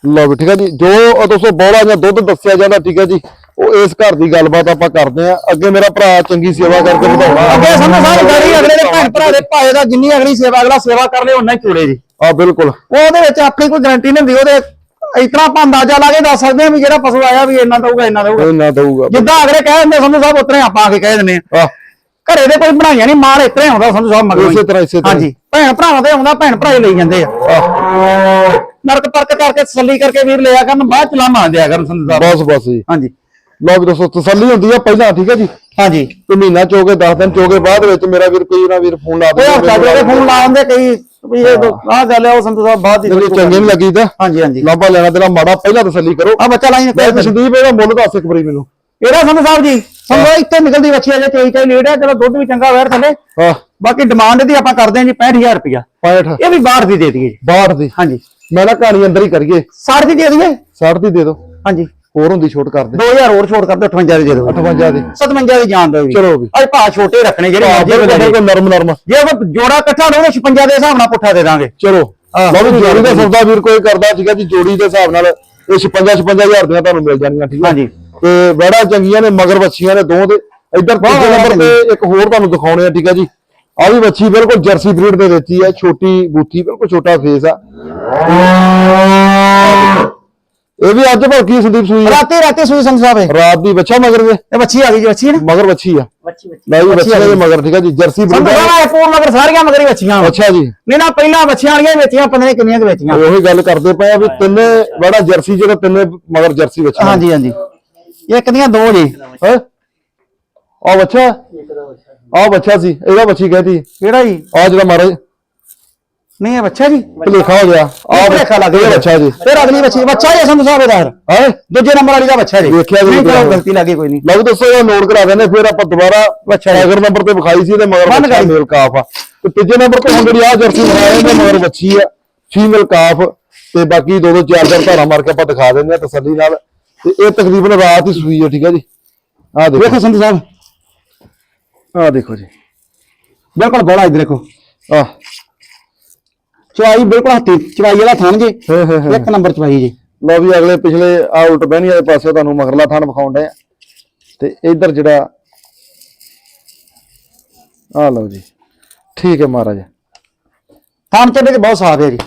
ਲਓ ਵੀ ਠੀਕ ਹੈ ਜੀ। ਜੋ ਉਹ ਦੋਸਤੋ ਬੋਲਾ ਜਾਂ ਦੁੱਧ ਦੱਸਿਆ ਜਾਂਦਾ ਠੀਕ ਹੈ ਜੀ। ਉਹ ਇਸ ਘਰ ਦੀ ਗੱਲਬਾਤ ਆਪਾਂ ਕਰਦੇ ਆ। ਅੱਗੇ ਮੇਰਾ ਭਰਾ ਚੰਗੀ ਸੇਵਾ ਕਰਕੇ ਵਧਾਉਣਾ। ਅੱਗੇ ਸੰਧੂ ਸਾਹਿਬ ਗਾੜੀ ਅਗਲੇ ਦੇ ਭੈਣ ਭਰਾ ਦੇ ਪਾਏ ਦਾ ਜਿੰਨੀ ਅਗਲੀ ਸੇਵਾ ਅਗਲਾ ਸੇਵਾ ਕਰ ਲੇ ਉਹਨਾਂ ਹੀ ਚੂੜੇ ਜੀ। ਆ ਬਿਲਕੁਲ। ਉਹਦੇ ਵਿੱਚ ਆਪਣੀ ਕੋਈ ਗਾਰੰਟੀ ਨਹੀਂ ਹੁੰਦੀ ਉਹਦੇ ਇਤਨਾ ਆਪਾਂ ਅੰਦਾਜ਼ਾ ਲਾ ਕੇ ਦੱਸ ਸਕਦੇ ਹਾਂ ਵੀ ਜਿਹੜਾ ਪਸ਼ੂ ਆਇਆ ਵੀ ਇੰਨਾ ਦਊਗਾ ਇੰਨਾ ਦਊਗਾ। ਕੋਈ ਨਾ ਦਊਗਾ। ਜਿੱਦਾਂ ਅਗਲੇ ਕਹਿ ਦਿੰਦੇ ਸੰਧੂ ਸਾਹਿਬ ਉਤਰੇ ਆਪਾਂ ਆ ਕੇ ਕਹਿ ਦਿੰਦੇ ਆ। ਆ ਘਰੇ ਦੇ ਕੋਈ ਬਣਾਈਆਂ ਨਹੀਂ ਮਾਲ ਇਤਰੇ ਆਉਂਦਾ ਸੰਧੂ ਸਾਹਿਬ ਮਗਰੋਂ। ਇਸੇ ਤਰ੍ਹਾਂ ਇਸੇ ਤਰ੍ਹਾਂ। ਹਾਂਜੀ ਭੈਣ ਭਰਾਵਾਂ ਤੇ ਆਉਂਦਾ ਭੈਣ ਭਰਾ ਹੀ ਲਈ ਜਾਂਦੇ ਆ। ਨਰਕ ਪਰਕ ਕਰਕੇ ਤਸੱਲੀ ਕਰਕੇ ਵੀਰ ਲਿਆ ਕਰਨ ਬਾਅਦ ਚ ਲਾਮਾ ਦਿਆ ਕਰਨ ਸੰਧੂ ਸਾਹਿਬ। ਬਸ ਬਸ ਜੀ। ਹਾਂਜੀ। ਲਓ ਵੀ ਦੋਸਤੋ ਤਸੱਲੀ ਹੁੰਦੀ ਆ ਪਹਿਲਾਂ ਠੀਕ ਹੈ ਜੀ? ਹਾਂਜੀ। ਕੋਈ ਮਹੀਨਾ ਚੋਕੇ 10 ਦਿਨ ਚੋਕੇ ਬਾਅਦ ਵਿੱਚ ਮੇਰਾ ਵੀਰ ਕੋਈ ਨਾ ਵੀਰ ਫੋਨ ਲਾ ਉਹ ਹਫਤਾ ਜਿਹੜੇ ਫੋਨ ਲਾ ਦਿੰਦੇ ਕਈ ਵੀ ਇਹ ਆਹ ਗੱਲ ਹੈ ਉਹ ਸੰਧੂ ਸਾਹਿਬ ਬਾਅਦ ਦੀ ਜੇ ਚੰਗੇ ਨਹੀਂ ਲੱਗੀ ਤਾਂ। ਹਾਂਜੀ ਹਾਂਜੀ। ਲਾਂਬਾ ਲੈਣਾ ਤੇਰਾ ਮਾੜਾ ਪਹਿਲਾਂ ਤਸੱਲੀ ਕਰੋ। ਆ ਬੱਚਾ ਲਾਈਨ ਮੈਂ ਤੇ ਸੰਦੀਪ ਇਹਦਾ ਮੁੱਲ ਦੱਸ ਇੱਕ ਵਾਰੀ ਮੈਨੂੰ। ਇਹਦਾ ਸੰਧੂ ਸਾਹਿਬ ਜੀ ਸੰਧੂ ਇੱਥੇ ਨਿਕਲਦੀ ਬੱਚੀ ਅਜੇ ਚੋਈ ਚਾਈ ਲੇਟ ਹੈ ਚਲੋ ਦੁੱਧ ਵੀ ਚੰਗਾ ਵੈਰ ਥੱਲੇ। ਹਾਂ। ਬਾਕੀ ਡਿਮਾਂਡ ਦੀ ਆਪਾਂ ਕਰਦੇ ਹਾਂ ਜੀ 65000 ਰੁਪਇਆ। 65 ਇਹ ਵੀ ਬਾਹਰ ਦੀ ਦੇ ਦਈਏ ਜੀ। 62 ਦੀ। ਹਾਂਜੀ। ਮੈਂ ਨਾ ਕਹਾਣੀ ਅੰਦਰ ਹੀ ਕਰੀਏ। 60 ਦੀ ਦੇ ਦਈਏ। 60 ਦੀ ਦੇ ਦਿਓ। ਹਾਂਜੀ। ਹੋਰ ਹੁੰਦੀ ਛੋਟ ਕਰ ਦੇ 2000 ਹੋਰ ਛੋੜ ਕਰ ਦਿਓ 58 ਦੀ ਦੇ। ਦਿਓ 58 ਦੀ 57 ਦੀ ਜਾਣ ਦਿਓ ਚਲੋ ਵੀ। ਅੱਜ ਭਾ ਛੋਟੇ ਰੱਖਣੇ ਜਿਹੜੇ ਮਰਜ਼ੀ। ਬਿਲਕੁਲ ਨਰਮ ਨਰਮ। ਜੇ ਉਹ ਜੋੜਾ ਇਕੱਠਾ ਹੋਵੇ 56 ਦੇ ਹਿਸਾਬ ਨਾਲ ਪੁੱਠਾ ਦੇ ਦਾਂਗੇ। ਚਲੋ। ਲਓ ਵੀ ਜੋੜੀ ਦਾ ਸੌਦਾ ਵੀਰ ਕੋਈ ਕਰਦਾ ਠੀਕ ਹੈ ਜੀ ਜੋੜੀ ਦੇ ਹਿਸਾਬ ਨਾਲ ਇਹ 56 56000 ਦੀਆਂ ਤੁਹਾਨੂੰ ਮਿਲ ਜਾਣਗੀਆਂ ਠੀਕ ਹੈ? ਹਾਂਜੀ। ਤੇ ਵੜਾ ਚੰਗੀਆਂ ਨੇ ਮਗਰ ਬੱਚੀਆਂ ਨੇ ਦੋ ਦੇ। ਇੱਧਰ ਤੀਜੇ ਨੰਬਰ ਤੇ ਇੱਕ ਹੋਰ ਤੁਹਾਨੂੰ ਦਿਖਾਉਣੇ ਆ ਠੀਕ ਹੈ ਜੀ। ਆ ਵੀ ਬੱਚੀ ਬਿਲਕੁਲ ਜਰਸੀ ਬਰੀਡ ਦੇ ਹੀ ਹੈ ਛੋਟੀ ਬੂਥੀ ਬਿਲਕੁਲ ਛੋਟਾ ਫੇਸ ਆ। ਇਹ ਵੀ ਅੱਜ ਭਲਕੀ ਸੰਦੀਪ ਸੂਈ ਆ। ਰਾਤੀ ਰਾਤੀ ਸੂਈ ਸੰਗ ਸਾਹਿਬ ਇਹ। ਰਾਤ ਦੀ ਬੱਚਾ ਮਗਰ ਦੇ ਬੱਚੀ ਆ ਗਈ ਜੀ ਬੱਚੀ ਨਾ? ਮਗਰ ਬੱਚੀ ਆ। ਬੱਚੀ ਬੱਚੀ ਲੈ ਜੀ ਬੱਚੀ ਦੇ ਮਗਰ ਠੀਕ ਹੈ ਜੀ ਜਰਸੀ ਸੰਗ ਬਰੀਡ ਸਾਹਿਬ ਇਹ ਪੂਰ ਮਗਰ ਸਾਰੀਆਂ ਮਗਰ ਹੀ ਬੱਚੀਆਂ। ਅੱਛਾ ਜੀ। ਨਹੀਂ ਨਾ ਪਹਿਲਾਂ ਬੱਚੀਆਂ ਵਾਲੀਆਂ ਹੀ ਵੇਚੀਆਂ ਪਤਾ ਨਹੀਂ ਕਿੰਨੀਆਂ ਕੁ ਵੇਚੀਆਂ। ਉਹੀ ਗੱਲ ਕਰਦੇ ਪਏ ਆ ਵੀ ਤਿੰਨੇ ਵੜਾ ਜਰਸੀ ਜਿਹੜਾ ਤਿੰਨੇ ਮਗਰ ਜਰਸੀ ਬੱਚੀ ਹਾਂਜੀ ਹਾਂਜੀ। ਇੱਕ ਦੀਆਂ ਦੋ ਜੀ। ਹੈ? ਆ ਬੱਚਾ ਆ ਬੱਚਾ ਸੀ ਇਹਦਾ ਬੱਚੀ ਕਹਤੀ। ਕਿਹੜਾ ਜੀ? ਆ ਜਿਹੜਾ ਮਹਾਰਾਜ ਨਹੀਂ ਇਹ ਬੱਚਾ ਜੀ। ਭੁਲੇਖਾ ਹੋ ਗਿਆ। ਆ ਭੁਲੇਖਾ ਲੱਗ ਗਿਆ। ਬੱਚਾ ਜੀ। ਫਿਰ ਅਗਲੀ ਬੱਚੀ ਬੱਚਾ ਜੀ ਸੰਧੂ ਸਾਹਿਬ ਇਹਦਾ ਹੈ? ਦੂਜੇ ਨੰਬਰ ਵਾਲੀ ਦਾ ਬੱਚਾ ਜੀ। ਵੇਖਿਆ ਜੀ। ਗਲਤੀ ਲੱਗੀ ਕੋਈ ਨਹੀਂ। ਲਓ ਦੱਸੋ ਇਹ ਨੋਟ ਕਰਾ ਦਿੰਦੇ ਫਿਰ ਆਪਾਂ ਦੁਬਾਰਾ ਬੱਚਾ। ਅਗਰ ਨੰਬਰ ਤੇ ਵਿਖਾਈ ਸੀ ਇਹਦੇ ਮਗਰ। ਮੇਲ ਕਾਫ ਆ। ਤੇ ਤੀਜੇ ਨੰਬਰ ਤੇ ਹੁਣ ਜਿਹੜੀ ਆ ਜਰਸੀ ਬਣਾਇਆ ਇਹਦੇ ਮਗਰ ਬੱਚੀ ਆ ਫੀਮੇਲ ਕਾਫ। ਤੇ ਬਾਕੀ ਦੋ ਦੋ ਚਾਰ ਚਾਰ ਧਾਰਾਂ ਮਾਰ ਕੇ ਆਪਾਂ ਦਿਖਾ ਦਿੰਦੇ ਆ ਤਸੱਲੀ ਨਾਲ। ਤੇ ਇਹ ਤਕਰੀਬਨ ਰਾਤ ਹੀ ਸੂਈ ਆ ਠੀਕ ਆ ਜੀ? ਆ ਦੇਖੋ। ਵੇਖੋ ਸੰਧੂ ਸਾਹਿਬ। ਆ ਦੇਖੋ ਜੀ। ਬਿਲਕੁਲ ਬੜਾ ਇਧਰ ਦੇਖੋ। ਆ ਚਵਾਈ ਬਿਲਕੁਲ ਹੱਥੀ ਚਵਾਈ ਵਾਲਾ ਥਣ ਜੀ। ਹਾਂ ਹਾਂ ਹਾਂ। ਇੱਕ ਨੰਬਰ ਚਵਾਈ ਜੀ। ਲਓ ਵੀ ਅਗਲੇ ਪਿਛਲੇ ਆ ਉਲਟ ਬਹਿਣੀ ਵਾਲੇ ਪਾਸੇ ਤੁਹਾਨੂੰ ਮਗਰਲਾ ਥਾਨ ਵਿਖਾਉਣ ਡਏ ਆ। ਤੇ ਇੱਧਰ ਜਿਹੜਾ ਆ ਲਓ ਜੀ। ਠੀਕ ਹੈ ਮਹਾਰਾਜ। ਥਣ ਚੱਡੇ ਚ ਬਹੁਤ ਸਾਫ਼ ਹੈ ਜੀ।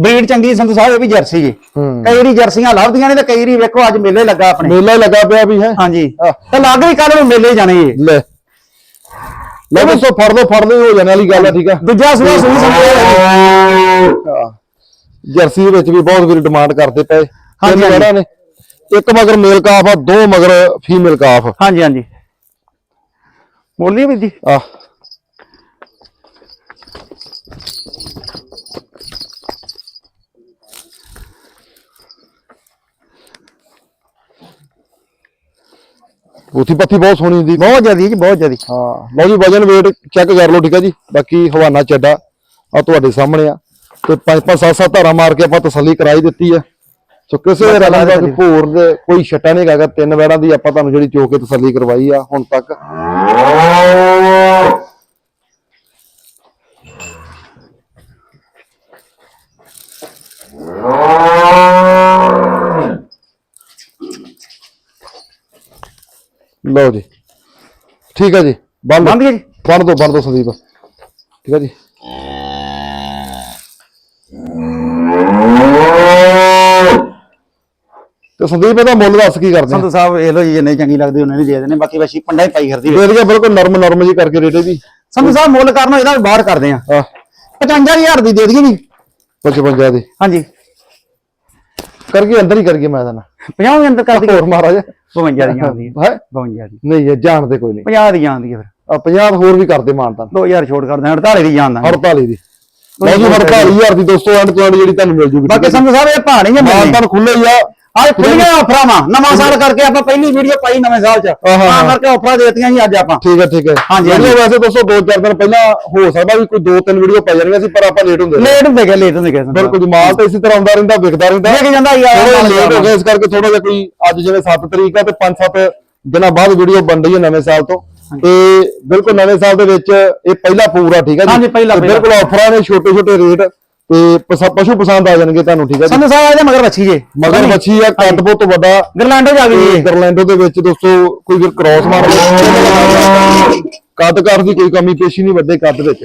ਬਰੀਡ ਚੰਗੀ ਸੰਧੂ ਸਾਹਿਬ ਇਹ ਵੀ ਜਰਸੀ ਜੀ। ਹੂੰ। ਕਈ ਰੀ ਜਰਸੀਆਂ ਲੱਭਦੀਆਂ ਨੇ ਤੇ ਕਈ ਰੀ ਵੇਖੋ ਅੱਜ ਮੇਲੇ ਲੱਗਾ ਆਪਣੇ। ਮੇਲਾ ਹੀ ਲੱਗਾ ਪਿਆ ਵੀ ਹੈ। ਹਾਂਜੀ। ਆਹ। ਤੇ ਲੱਗ ਵੀ ਕੱਲ ਨੂੰ ਮੇਲੇ ਜਾਣੇ ਜੀ। ਲੈ। ਲੈ ਦੱਸੋ ਫੜ ਲਓ ਫੜ ਲਓ ਹੋ ਜਾਣ ਵਾਲੀ ਗੱਲ ਆ ਠੀਕ ਆ? ਦੂਜਾ ਸੂਆ ਸੂਈ ਸਾਹਿਬ ਆਹ। ਜਰਸੀ ਦੇ ਵਿੱਚ ਵੀ ਬਹੁਤ ਵੀਰ ਡਿਮਾਂਡ ਕਰਦੇ ਪਏ। ਹਾਂਜੀ। ਵੜਾਂ ਨੇ। ਇੱਕ ਮਗਰ ਮੇਲ ਕਾਫ ਆ ਦੋ ਮਗਰ ਫੀਮੇਲ ਕਾਫ ਹਾਂਜੀ ਹਾਂਜੀ। ਬੋਲੀ ਵੀ ਜੀ। ਆ ਉਥੀ ਪੱਤੀ ਬਹੁਤ ਸੋਹਣੀ ਹੁੰਦੀ। ਬਹੁਤ ਜ਼ਿਆਦੀ ਜੀ ਬਹੁਤ ਜ਼ਿਆਦੀ। ਹਾਂ ਲਓ ਜੀ ਵਜਨ weight ਚੈੱਕ ਕਰ ਲਓ ਠੀਕ ਹੈ ਜੀ। ਬਾਕੀ ਹਵਾਨਾ ਚੱਡਾ ਆ ਤੁਹਾਡੇ ਸਾਹਮਣੇ ਆ। ਤੇ ਪੰਜ ਪੰਜ ਸੱਤ ਸੱਤ ਧਾਰਾਂ ਮਾਰ ਕੇ ਆਪਾਂ ਤਸੱਲੀ ਕਰਾਈ ਦਿੱਤੀ ਆ ਸੋ ਕਿਸੇ ਰਲਾਂ ਦਾ ਕੋਈ ਭੋਰ ਦੇ ਕੋਈ ਛੱਟਾ ਨਹੀਂ ਹੈਗਾ ਤਿੰਨ ਵੈੜਾਂ ਦੀ ਆਪਾਂ ਤੁਹਾਨੂੰ ਜਿਹੜੀ ਚੋ ਕੇ ਤਸੱਲੀ ਕਰਵਾਈ ਆ ਹੁਣ ਤੱਕ। ਲਓ ਜੀ। ਠੀਕ ਹੈ ਜੀ ਬੰਦ। ਬੰਦ ਜੀ ਬੰਦ ਦੋ ਬੰਦ ਦੋ ਸੰਦੀਪ। ਠੀਕ ਹੈ ਜੀ। ਤੇ ਸੰਦੀਪ ਇਹਦਾ ਮੁੱਲ ਦੱਸ ਕੀ ਕਰਦੇ ਸੰਧੂ ਸਾਹਿਬ ਇਹ ਲੋ ਜੀ ਜਿੰਨੇ ਚੰਗੀ ਲੱਗਦੀ ਉਹਨੇ ਨਹੀਂ ਦੇ ਦੇਣੇ ਬਾਕੀ ਵਸ਼ੀ ਪੰਡਾ ਹੀ ਪਾਈ ਫਿਰਦੀ ਵੇ ਦੇ ਦਿਆ ਬਿਲਕੁਲ ਨਰਮ ਨਰਮ ਜੀ ਕਰਕੇ ਰੇਟੇ ਵੀ ਸੰਧੂ ਸਾਹਿਬ ਮੁੱਲ ਕਰਨੋਂ ਇਹਦਾ ਵੀ ਬਾਹਰ ਕਰਦੇ ਆ। ਆ 55000 ਦੀ ਦੇ ਦਈਏ ਜੀ 55 ਦੀ। ਹਾਂਜੀ। ਕਰਕੇ ਅੰਦਰ ਹੀ ਕਰਕੇ ਮੈਂ ਤਾਂ 50 ਦੇ ਅੰਦਰ ਕਰ ਦਈਏ ਹੋਰ ਮਹਾਰਾਜ। 52 ਦੀ ਆਉਂਦੀ ਹੈ। ਹੈ? 52 ਦੀ। ਨਹੀਂ ਇਹ ਜਾਣਦੇ ਕੋਈ ਨਹੀਂ। 50 ਦੀ ਆਉਂਦੀ ਹੈ ਫਿਰ। ਆ 50 ਹੋਰ ਵੀ ਕਰਦੇ ਮਾਨਤਾ 2000 ਛੋਟ ਕਰਦੇ 48 ਦੀ ਜਾਣਦਾ 48 ਦੀ। ਲਓ ਜੀ 48000 ਦੀ ਦੋਸਤੋ ਐਂਡ ਤੋਂ end ਜਿਹੜੀ ਤੁਹਾਨੂੰ ਮਿਲ ਜੂਗੀ। ਬਾਕੀ ਸੰਧੂ ਸਾਹਿਬ ਇਹ ਭਾਣੇ ਹੀ ਮਿਲਣੇ। ਮਾਨਤਾਨ ਖੁੱਲੇ ਹੀ ਆ। ਅੱਜ ਖੁੱਲੀਆਂ ਆਫਰਾਂ ਵਾ। ਨਵਾਂ ਸਾਲ ਕਰਕੇ ਆਪਾਂ ਪਹਿਲੀ ਵੀਡੀਓ ਪਾਈ ਨਵੇਂ ਸਾਲ ਚ। ਤਾਂ। ਕਰਕੇ ਆਫਰਾਂ ਦੇਤੀਆਂ ਜੀ ਅੱਜ ਆਪਾਂ। ਠੀਕ ਹੈ ਠੀਕ ਹੈ। ਹਾਂਜੀ, ਹਾਂਜੀ। ਵੈਸੇ ਦੋਸਤੋ ਦੋ ਚਾਰ ਦਿਨ ਪਹਿਲਾਂ ਹੋ ਸਕਦਾ ਵੀ ਕੋਈ ਦੋ ਤਿੰਨ ਵੀਡੀਓ ਪੈ ਜਾਣਗੀਆਂ ਸੀ ਪਰ ਆਪਾਂ ਲੇਟ ਹੁੰਦੇ। ਲੇਟ ਹੁੰਦੇ ਗਏ ਲੇਟ ਹੁੰਦੇ ਗਏ ਬਿਲਕੁਲ ਮਾਲ ਤਾਂ ਇਸੇ ਤਰ੍ਹਾਂ ਆਉਂਦਾ ਰਹਿੰਦਾ ਵਿਕਦਾ ਰਹਿੰਦਾ। ਦੇਖ ਜਾਂਦਾ ਯਾਰ ਲੇਟ ਹੋ ਗਿਆ ਇਸ ਕਰਕੇ ਥੋੜਾ ਜਿਹਾ ਕੋਈ ਅੱਜ ਜਿਵੇਂ 7 ਤਰੀਕ ਆ ਤੇ 5-7 ਦਿਨਾਂ ਬਾਅਦ ਵੀਡੀਓ ਬਣ ਰਹੀ ਹੈ ਨਵੇਂ ਸਾਲ ਤੋਂ। ਤੇ ਬਿਲਕੁਲ ਨਵੇਂ ਸਾਲ ਦੇ ਵਿੱਚ ਇਹ ਪਹਿਲਾ ਪੂਰਾ ਠੀਕ ਹੈ ਜੀ? ਹਾਂਜੀ, ਪਹਿਲਾ-। ਬਿਲਕੁਲ ਆਫਰਾਂ ਨੇ ਛੋਟੇ ਛੋਟੇ ਰੇਟ ਤੇ ਪਸ- ਪਸ਼ੂ ਪਸੰਦ ਆ ਜਾਣਗੇ ਤੁਹਾਨੂੰ ਠੀਕ ਹੈ ਜੀ? ਸੰਧੂ ਸਾਹਿਬ ਇਹਦੇ ਮਗਰ ਬੱਚੀ ਜੇ। ਮਗਰ ਬੱਚੀ ਆ ਕੱਟ ਬਹੁਤ ਵੱਡਾ। ਗਰਲੈਂਡੋ ਜਾ ਗਈ ਜੀ। ਗਰਲੈਂਡੋ ਦੇ ਵਿੱਚ ਦੋਸਤੋ ਕੋਈ ਵੀ ਕ੍ਰਾਸ ਮਾਰ ਲਓ ਕੱਦ ਕਰ ਦੀ ਕੋਈ ਕਮੀ ਪੇਸ਼ੀ ਨਹੀਂ ਵੱਡੇ ਕੱਦ ਵਿੱਚ।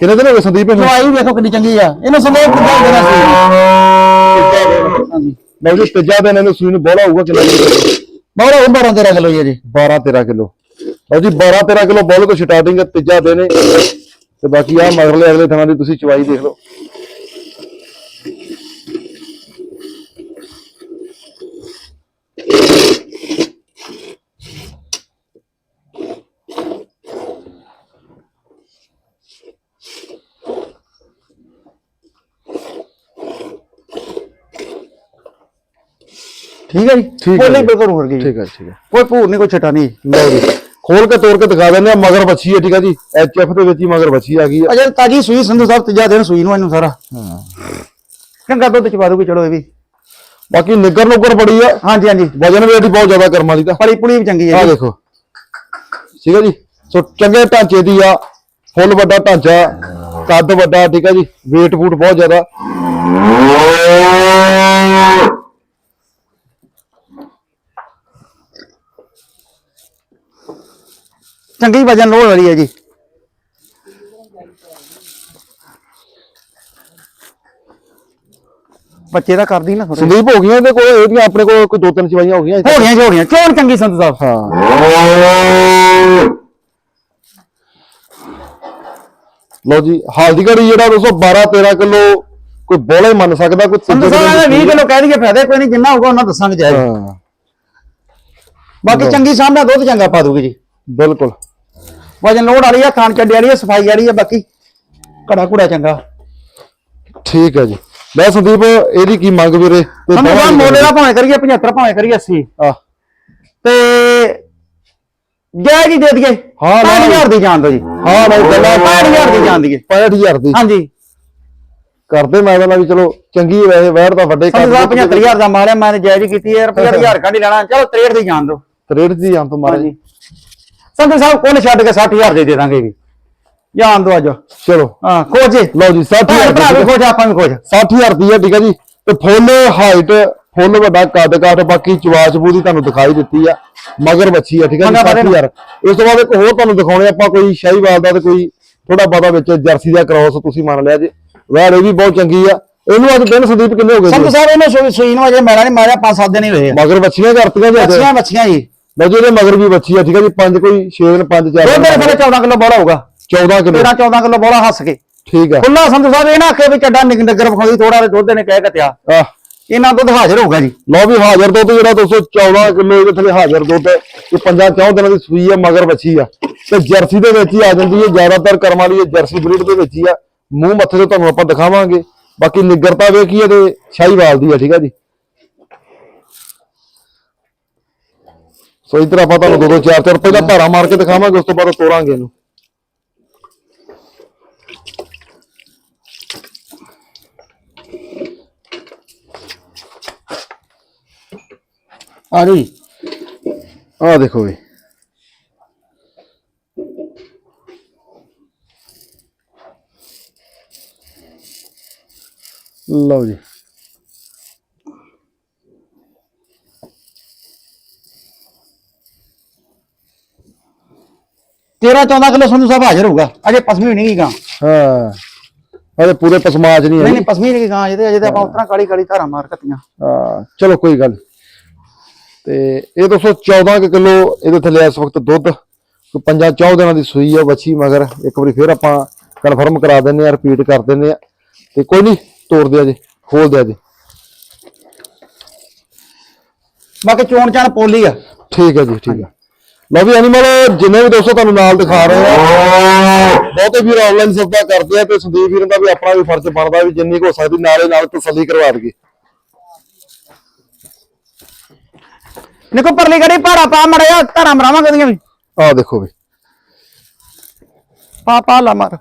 ਕਿੰਨੇ ਦਿਨ ਹੋ ਗਏ ਸੰਦੀਪ ਨੂੰ ਦਵਾਈ ਵੇਖੋ ਕਿੰਨੀ ਚੰਗੀ ਆ। ਇਹਨੂੰ ਸੰਭੋਗ ਕਿੱਦਾਂ ਦੇਣਾ ਸੀ। ਲਓ ਜੀ ਤੀਜਾ ਦਿਨ ਇਹਨੂੰ ਸੂਈ ਨੂੰ ਬੋਲਾ ਹੋਊਗਾ ਕਿੰਨਾ ਬਹੁਤ ਉਹ 12 13 ਕਿਲੋ ਜੀ ਜੀ। 12 13 ਕਿਲੋ। ਲਓ ਜੀ 12 13 ਕਿਲੋ ਬੋਲ ਤੋਂ ਸਟਾਰਟਿੰਗ ਤੀਜਾ ਦਿਨ। ਹੈ ਤੇ ਬਾਕੀ ਆ ਮਗਰਲੇ ਅਗਲੇ ਥਾਂ ਦੀ ਤੁਸੀਂ ਚਵਾਈ ਦੇਖ ਲਓ। ਠੀਕ ਹੈ ਜੀ? ਠੀਕ ਹੈ ਬੋਲੀ ਜੀ। ਬਿਲਕੁਲ ਹੋਰ ਗਈ ਠੀਕ ਹੈ ਠੀਕ ਹੈ। ਕੋਈ ਭੂਰ ਨਹੀਂ ਕੋਈ ਛਟਾ ਨਹੀਂ। ਲਓ ਜੀ। ਖੋਲ ਕੇ ਤੋੜ ਕੇ ਦਿਖਾ ਦਿੰਦੇ ਆ ਮਗਰ ਬੱਚੀ ਹੈ ਠੀਕ ਹੈ ਜੀ। ਐਚ ਐਫ ਦੇ ਵਿੱਚ ਹੀ ਮਗਰ ਬੱਚੀ ਆ ਗਈ ਆ। ਅਜੇ ਤਾਜੀ ਸੂਈ ਸੰਧੂ ਸਾਹਿਬ ਤੀਜਾ ਦਿਨ ਸੂਈ ਨੂੰ ਇਹਨੂੰ ਸਾਰਾ। ਹਾਂ। ਚੰਗਾ ਦੁੱਧ ਚਵਾ ਦੂਗੀ ਚਲੋ ਇਹ ਵੀ। ਬਾਕੀ ਨਿੱਗਰ ਨੁੱਗਰ ਬੜੀ ਆ। ਹਾਂਜੀ ਹਾਂਜੀ। ਵਜਨ ਵੀ ਇਹਦੀ ਬਹੁਤ ਜ਼ਿਆਦਾ ਕਰਮ ਵਾਲੀ ਦਾ ਪਲੀ ਪੁਲੀ ਵੀ ਚੰਗੀ ਹੈ ਆ ਜੀ। ਦੇਖੋ। ਠੀਕ ਹੈ ਜੀ। ਸੋ ਚੰਗੇ ਢਾਂਚੇ ਦੀ ਆ। ਫੁੱਲ ਵੱਡਾ ਢਾਂਚਾ। ਕੱਦ ਵੱਡਾ ਠੀਕ ਹੈ ਜੀ। weight ਫੂਟ ਬਹੁਤ ਜ਼ਿਆਦਾ। ਚੰਗੀ ਵਜਨ ਲੋੜ ਵਾਲੀ ਹੈ ਜੀ। ਬੱਚੇ ਦਾ ਕਰਦੀ ਨਾ ਥੋੜਾ ਸੰਦੀਪ ਹੋ ਗਈਆਂ ਇਹਦੇ ਕੋਲ ਇਹਦੀਆਂ ਆਪਣੇ ਕੋਲ ਕੋਈ ਦੋ ਤਿੰਨ ਚਵਾਈਆਂ ਹੋ ਗਈਆਂ ਇੱਥੇ। ਹੋੜੀਆਂ ਝੋੜੀਆਂ ਚੋਣ ਚੰਗੀ ਸੰਤ ਸਾਹਿਬ। ਹਾਂ। ਲਓ ਜੀ ਹਲਦੀ ਘੜੀ ਜਿਹੜਾ ਦੋਸਤੋ 12 13 ਕਿਲੋ ਕੋਈ ਬੋਲਾ ਹੀ ਮੰਨ ਸਕਦਾ ਕੋਈ ਸੰਤ ਸਾਹਿਬ ਨੇ 20 ਕਿਲੋ ਕਹਿ ਦਈਏ ਫਾਇਦਾ ਕੋਈ ਨਹੀਂ ਜਿੰਨਾ ਹੋਊਗਾ ਉਹਨਾਂ ਦੱਸਾਂਗੇ ਜਾਇਜ਼। ਹਾਂ। ਬਾਕੀ ਚੰਗੀ ਸਾਹਮਣੇ ਦੁੱਧ ਚੰਗਾ ਪਾ ਦੂਗੀ ਜੀ। ਬਿਲਕੁਲ। ਵਜਨ ਲੋਡ ਵਾਲੀ ਆ ਖਾਣ ਚੱਡੇ ਵਾਲੀ ਆ ਸਫ਼ਾਈ ਵਾਲੀ ਆ ਬਾਕੀ ਘੜਾ ਘੁੜਾ ਚੰਗਾ। ਠੀਕ ਹੈ ਜੀ। ਲੈ ਸੰਦੀਪ ਇਹਦੀ ਕੀ ਮੰਗ ਵੀਰੇ? ਤੇ ਸਾਨੂੰ ਮੋਲੇ ਦਾ ਭਾਵੇਂ ਕਰੀਏ 75 ਭਾਵੇਂ ਕਰੀਏ 80 ਆਹ, ਤੇ ਜੈ ਜੀ ਦੇ ਦਈਏ। ਹਾਂ, ਨਾ। 6000 ਦੀ ਜਾਣ ਦੋ ਜੀ। ਹਾਂ ਬਾਈ ਗੱਲਾਂ 6000 ਦੀ ਜਾਣ ਦਈਏ। 65000 ਦੀ। ਹਾਂਜੀ। ਕਰਦੇ ਮੈਂ ਕਹਿੰਦਾ ਵੀ ਚਲੋ ਚੰਗੀ ਵੈਸੇ ਵੈਰ ਦਾ ਵੱਡੇ ਸਾਹਿਬ 75000 ਦਾ ਮਾਲਿਆ ਮੈਂ ਜਾਇਜ਼ ਕੀਤੀ ਹੈ ਰੁਪਿਆ 1000 ਕੱਢ ਲੈਣਾ। ਚਲੋ 63 ਦੀ ਜਾਣ ਦੋ 63 ਦੀ ਜਾਂ ਤੋਂ ਮਾਰੇ ਹਾਂਜੀ। ਸੰਧੂ ਸਾਹਿਬ ਕੋਲ ਛੱਡ ਕੇ 60000 ਦੇ ਦੇ ਦਾਂਗੇ ਜੀ ਜਾਣ ਦੋ ਅੱਜ ਚਲੋ ਹਾਂ ਖੋਜੇ ਲਓ ਜੀ 60000 ਭਰਾ ਵੀ ਖੋਜ ਆਪਾਂ ਵੀ ਖੋਜ 60000 ਰੁਪਈਆ ਠੀਕ ਹੈ ਜੀ ਤੇ ਫੁੱਲ ਹਾਈਟ ਫੁੱਲ ਵੱਡਾ ਕੱਦ ਕਾਠ ਬਾਕੀ ਚਵਾਚ ਬੂ ਦੀ ਤੁਹਾਨੂੰ ਦਿਖਾਈ ਦਿੱਤੀ ਆ ਮਗਰ ਬੱਚੀ ਆ ਠੀਕ ਹੈ ਜੀ ਮਗਰ 60000 ਇਸ ਤੋਂ ਬਾਅਦ ਇੱਕ ਹੋਰ ਤੁਹਾਨੂੰ ਦਿਖਾਉਣੇ ਆਪਾਂ ਕੋਈ ਸ਼ਾਹੀਵਾਲ ਦਾ ਤੇ ਕੋਈ ਥੋੜਾ ਬਹੁਤਾ ਵਿੱਚ ਜਰਸੀ ਦਾ ਕ੍ਰਾਸ ਤੁਸੀਂ ਮੰਨ ਲਿਆ ਜੀ ਵੈਰ ਇਹ ਵੀ ਬਹੁਤ ਚੰਗੀ ਆ ਇਹਨੂੰ ਅੱਜ ਦਿਨ ਸੰਦੀਪ ਕਿੰਨੇ ਹੋ ਗਏ ਜੀ ਸਾਹਿਬ ਇਹਨੇ ਸੂਈ- ਨੂੰ ਅਜੇ ਮੈਲਾ ਨਹੀਂ ਮਾਰਿਆ 5-7 ਦਿਨ ਹੀ ਹੋਏ ਆ ਮਗਰ ਬੱਚੀਆਂ ਕਰਤੀਆਂ ਜੀ ਬੱਚੀਆਂ ਬੱਚੀਆਂ ਜੀ ਲਓ ਜੀ ਇਹਦੇ ਮਗਰ ਵੀ ਬੱਚੀ ਆ ਠੀਕ ਹੈ ਜੀ ਪੰਜ ਕੋਈ 6 ਦਿਨ 5 4 ਦੁੱਧ ਦੇ ਥੱਲੇ 14 ਕਿਲੋ ਬੋਲਾ ਹੋਊਗਾ। 14 ਕਿਲੋ। 13-14 ਕਿਲੋ ਬੋਲਾ ਹੱਸ ਕੇ। ਠੀਕ ਆ। ਖੁੱਲਾ ਸੰਧੂ ਸਾਹਿਬ ਇਹ ਨਾ ਆਖੇ ਵੀ ਚੱਡਾ ਨਿਕ ਨਗਰ ਵਿਖਾਉਂਦੀ ਥੋੜਾ ਜਿਹਾ ਦੁੱਧ ਨੇ ਕਹਿ ਕਤਿਆ ਆਹ। ਇਹਨਾਂ ਦੁੱਧ ਹਾਜ਼ਰ ਹੋਊਗਾ ਜੀ। ਲਓ ਵੀ ਹਾਜ਼ਰ ਦੁੱਧ ਜਿਹੜਾ 214 ਕਿਲੋ ਇਹਦੇ ਥੱਲੇ ਹਾਜ਼ਰ ਦੁੱਧ ਇਹ ਪੰਜਾਂ ਚੌਂ ਦਿਨਾਂ ਦੀ ਸੂਈ ਆ ਮਗਰ ਬੱਚੀ ਆ। ਤੇ ਜਰਸੀ ਦੇ ਵਿੱਚ ਹੀ ਆ ਜਾਂਦੀ ਹੈ ਜ਼ਿਆਦਾਤਰ ਕਰਮ ਵਾਲੀ ਇਹ ਜਰਸੀ ਬਰੀਡ ਦੇ ਵਿੱਚ ਹੀ ਆ। ਮੂੰਹ ਮੱਥੇ ਤੇ ਤੁਹਾਨੂੰ ਆਪਾਂ ਦਿਖਾਵਾਂਗੇ। ਬਾਕੀ ਨਿਗਰਤਾ ਵੇਖੀਏ ਤੇ ਸ਼ਾਹੀਵਾਲ ਦੀ ਆ ਠੀਕ ਆ ਜੀ। ਸੋ ਇਧਰ ਆਪਾਂ ਤੁਹਾਨੂੰ ਦੋ ਦੋ ਚਾਰ ਚਾਰ ਪਹਿਲਾਂ ਧਾਰਾ ਮਾਰ ਕੇ ਦਿਖਾਵਾਂਗੇ ਉਸ ਤੋਂ ਬਾਅਦ ਤੋੜਾਂਗੇ ਇਹਨੂੰ। ਆ ਜੀ। ਆਹ ਦੇਖੋ ਵੀ ਲਓ ਜੀ। 13-14 ਕਿਲੋ ਸੰਧੂ ਸਾਹਿਬ ਹਾਜ਼ਰ ਹੋਊਗਾ। ਅਜੇ ਪਸਮੀ ਨਹੀਂ ਗਈ ਗਾਂ। ਹਾਂ। ਅਰੇ ਪੂਰੇ ਪਸਮਾਜ ਨਹੀਂ ਨਹੀਂ ਹੈ ਨਹੀਂ ਪਸਮੀ ਨਹੀਂ ਗਈ ਗਾਂ ਅਜੇ ਤੇ ਅਜੇ ਤੇ ਆਪਾਂ ਉਤਰਾ ਕਾਲੀ ਕਾਲੀ ਧਾਰਾ ਮਾਰ ਕਤੀਆਂ। ਹਾਂ ਚਲੋ ਕੋਈ ਗੱਲ। ਤੇ ਇਹ 214 ਕਿਲੋ ਇਹਦੇ ਥੱਲੇ ਇਸ ਵਕਤ ਦੁੱਧ। ਕੋਈ ਪੰਜਾਂ ਚੌ ਦਿਨਾਂ ਦੀ ਸੂਈ ਆ ਬੱਚੀ ਮਗਰ ਇੱਕ ਵਾਰੀ ਫੇਰ ਆਪਾਂ ਕਨਫਰਮ ਕਰਾ ਦਿੰਨੇ ਆ ਰਿਪੀਟ ਕਰ ਦਿੰਨੇ ਆ ਤੇ ਕੋਈ ਨਹੀਂ ਤੋੜ ਦਿਆ ਜੀ ਖੋਲ ਦਿਆ ਜੀ। ਬਾਕੀ ਚੋਣ ਚਾਣ ਪੋਲੀ ਆ। ਠੀਕ ਹੈ ਜੀ ਠੀਕ ਹੈ। ਲਓ ਵੀ ਐਨੀਮਲ ਜਿੰਨੇ ਵੀ ਦੋਸਤੋ ਤੁਹਾਨੂੰ ਨਾਲ ਦਿਖਾ ਰਹੇ ਆ। ਬਹੁਤੇ ਵੀਰ ਆਨਲਾਈਨ ਸੌਦਾ ਕਰਦੇ ਆ ਤੇ ਸੰਦੀਪ ਵੀਰਾਂ ਦਾ ਵੀ ਆਪਣਾ ਵੀ ਫਰਜ਼ ਬਣਦਾ ਵੀ ਜਿੰਨੀ ਹੋ ਸਕਦੀ ਨਾਲੇ ਨਾਲ ਤਸੱਲੀ ਕਰਵਾ ਦਈਏ। ਨਿਕੋ ਪਰਲੀ ਗੜੀ ਭਾੜਾ ਪਾ ਮੜਿਆ ਧਾਰਾ ਮਰਾਵਾਂ ਕਦੀਆਂ ਵੀ। ਆਹ ਦੇਖੋ ਵੀ। ਪਾ ਪਾ ਲਾ ਮਾਰ।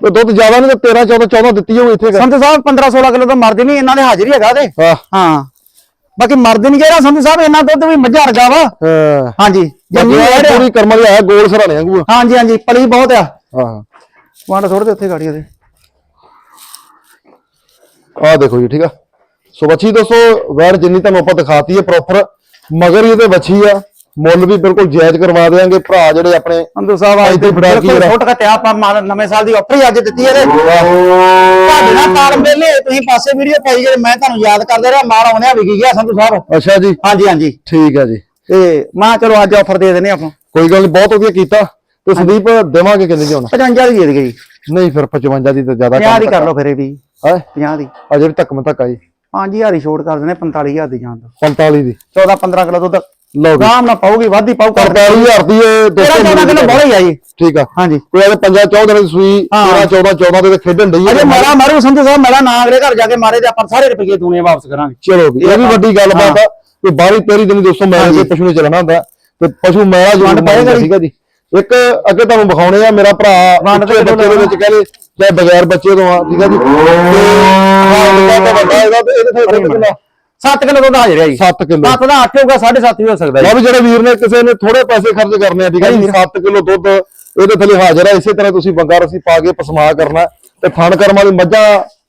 ਤੇ ਦੁੱਧ ਜ਼ਿਆਦਾ ਨਹੀਂ ਤੇ 13 14 14 ਦਿੱਤੀ ਹੋਊ ਇੱਥੇ। ਸੰਧੂ ਸਾਹਿਬ 15-16 ਕਿਲੋ ਤਾਂ ਮਰਦੀ ਨਹੀਂ ਇਹਨਾਂ ਦੇ ਹਾਜ਼ਰ ਹੈਗਾ ਤੇ। ਹਾਂ ਹਾਂ। ਬਾਕੀ ਮਰਦ ਨਹੀਂ ਜਿਹੜਾ ਸੰਧੂ ਸਾਹਿਬ ਇਹਨਾਂ ਦੁੱਧ ਵੀ ਮੱਝਾ ਵਰਗਾ ਵਾ। ਹਾਂ। ਹਾਂਜੀ ਜੰਮੀ ਆ। ਪੂਰੀ ਕਰਮ ਵਾਲੀ ਆਇਆ ਗੋਲ ਸਰਾਣੇ ਵਾਂਗੂ ਹਾਂਜੀ ਹਾਂਜੀ ਪਲੀ ਬਹੁਤ ਆ। ਹਾਂ। ਵਾਂਡਾ ਥੋੜੇ ਉੱਥੇ ਗਾੜੀ ਉਹਦੇ। ਆਹ ਦੇਖੋ ਜੀ ਠੀਕ ਆ। ਸੋ ਬੱਚੀ ਦੋਸਤੋ ਵੈੜ ਜਿੰਨੀ ਤੁਹਾਨੂੰ ਆਪਾਂ ਦਿਖਾਤੀ ਹੈ ਪ੍ਰੋਪਰ ਮਗਰ ਇਹਦੇ ਬੱਚੀ ਆ। ਮੁੱਲ ਵੀ ਬਿਲਕੁਲ ਜਾਇਜ਼ ਕਰਵਾ ਦੇਾਂਗੇ ਭਰਾ ਜਿਹੜੇ ਆਪਣੇ ਸੰਧੂ ਸਾਹਿਬ ਅੱਜ ਤੇ ਫੜਾ ਕੇ ਬਿਲਕੁਲ। ਫੁੱਟ ਘਟਿਆ ਆਪਾਂ ਮਾਲ- ਨਵੇਂ ਸਾਲ ਦੀ ਆਫਰ ਹੀ ਅੱਜ ਦਿੱਤੀ ਇਹਦੇ ਤੁਹਾਡੇ ਨਾਲ ਤਾਲ ਮੇਲੇ ਤੁਸੀਂ ਪਾਸੇ ਵੀਡੀਓ ਪਾਈ ਜਿਹੜੇ ਮੈਂ ਤੁਹਾਨੂੰ ਯਾਦ ਕਰਦੇ ਰਿਹਾ ਮਾਲ ਆਉਂਦਿਆ ਵਿਕੀ ਗਿਆ ਸੰਧੂ ਸਾਹਿਬ। ਅੱਛਾ ਜੀ। ਹਾਂਜੀ ਹਾਂਜੀ। ਠੀਕ ਆ ਜੀ। ਤੇ ਮੈਂ ਕਿਹਾ ਚਲੋ ਅੱਜ ਆਫਰ ਦੇ ਦਿੰਦੇ ਆਪਾਂ। ਕੋਈ ਗੱਲ ਨਹੀਂ ਬਹੁਤ ਵਧੀਆ ਕੀਤਾ। ਤੇ ਸੰਦੀਪ ਦੇਵਾਂਗੇ ਕਿੰਨੇ ਦੀ ਹੁਣ? 55 ਦੀ ਦੇ ਦੇ ਜੀ। ਨਹੀਂ ਫਿਰ 55 ਦੀ ਤਾਂ ਜ਼ਿਆਦਾ 50 ਦੀ ਕਰ ਲਓ ਫਿਰ ਇਹ ਵੀ। ਹੈ? 50 ਦੀ। ਅਜੇ ਵੀ ਧੱਕ ਮਤੱਕ ਆਈ 5000 ਦੀ ਛੋਟ ਕਰ ਦਿੰਦੇ 45000 ਦੀ ਦੋ 45 ਦੀ। 14 15 ਕਿਲੋ ਦੁੱਧ ਲਓ ਵੀ ਆਰਾਮ ਨਾਲ ਪਾਉਗੀ ਵਾਧੀ ਪਾਉ ਕਰ 45000 ਦੀ ਇਹ 13 14 ਕਿਲੋ ਬੜਾ ਹੀ ਆ ਜੀ। ਠੀਕ ਆ। ਹਾਂਜੀ। ਕੋਈ ਅਜੇ 50 14 ਦੀ ਸੂਈ ਹਾਂ। 13 14 14 ਦੇ ਖੇਡਣ ਡਈ ਅਜੇ ਮਾਰਾ ਮਾਰੂ ਸੰਧੂ ਸਾਹਿਬ ਮੇਰਾ ਨਾਂ ਅਗਲੇ ਘਰ ਜਾ ਕੇ ਮਾਰੇ ਤੇ ਆਪਾਂ ਸਾਰੇ ਰੁਪਏ ਦੁਨੀਆ ਵਾਪਸ ਕਰਾਂਗੇ। ਚਲੋ ਵੀ ਇਹ ਵੀ ਵੱਡੀ ਗੱਲ ਬਾਤ ਆ ਕਿ ਬਾਰੀ ਤੇਰੀ ਦਿਨ ਦੋਸਤੋ ਮੈਂ। ਕੇ ਪਸ਼ੂ ਨੇ ਚੱਲਣਾ ਹੁੰਦਾ ਤੇ ਪਸ਼ੂ ਮੇਰਾ ਵੰਡ ਪਏਗਾ ਪਾਏਗਾ ਜੀ। ਜੀ। ਇੱਕ ਅੱਗੇ ਤੁਹਾਨੂੰ ਵਿਖਾਉਣੇ ਆ ਮੇਰਾ ਭਰਾ ਬੱਚੇ ਦੇ ਵਿੱਚ ਕਹਿੰਦੇ ਚਾਹੇ ਬਗੈਰ ਬੱਚੇ ਤੋਂ ਆ ਠੀਕ ਹੈ ਜੀ। ਤੇ ਇਹਦਾ ਤੇ 7 ਕਿਲੋ ਦੁੱਧ ਹਾਜ਼ਰ ਹੈ ਜੀ। 7 ਕਿਲੋ। 7 ਦਾ 8 ਹੋਊਗਾ 7.5 ਵੀ ਹੋ ਸਕਦਾ ਲਓ ਜੀ ਵੀ ਜਿਹੜੇ ਵੀਰ ਨੇ ਕਿਸੇ ਨੇ ਥੋੜੇ ਪੈਸੇ ਖਰਚ ਕਰਨੇ ਆ ਠੀਕ ਹੈ ਜੀ 7 ਕਿਲੋ ਦੁੱਧ ਇਹਦੇ ਥੱਲੇ ਹਾਜ਼ਰ ਆ ਇਸੇ ਤਰ੍ਹਾਂ ਤੁਸੀਂ ਬੰਗਾ ਰਸੀ ਪਾ ਕੇ ਪਸਮਾ ਕਰਨਾ ਤੇ ਥਣ ਕਰਮ ਵਾਲੀ ਮੱਝਾਂ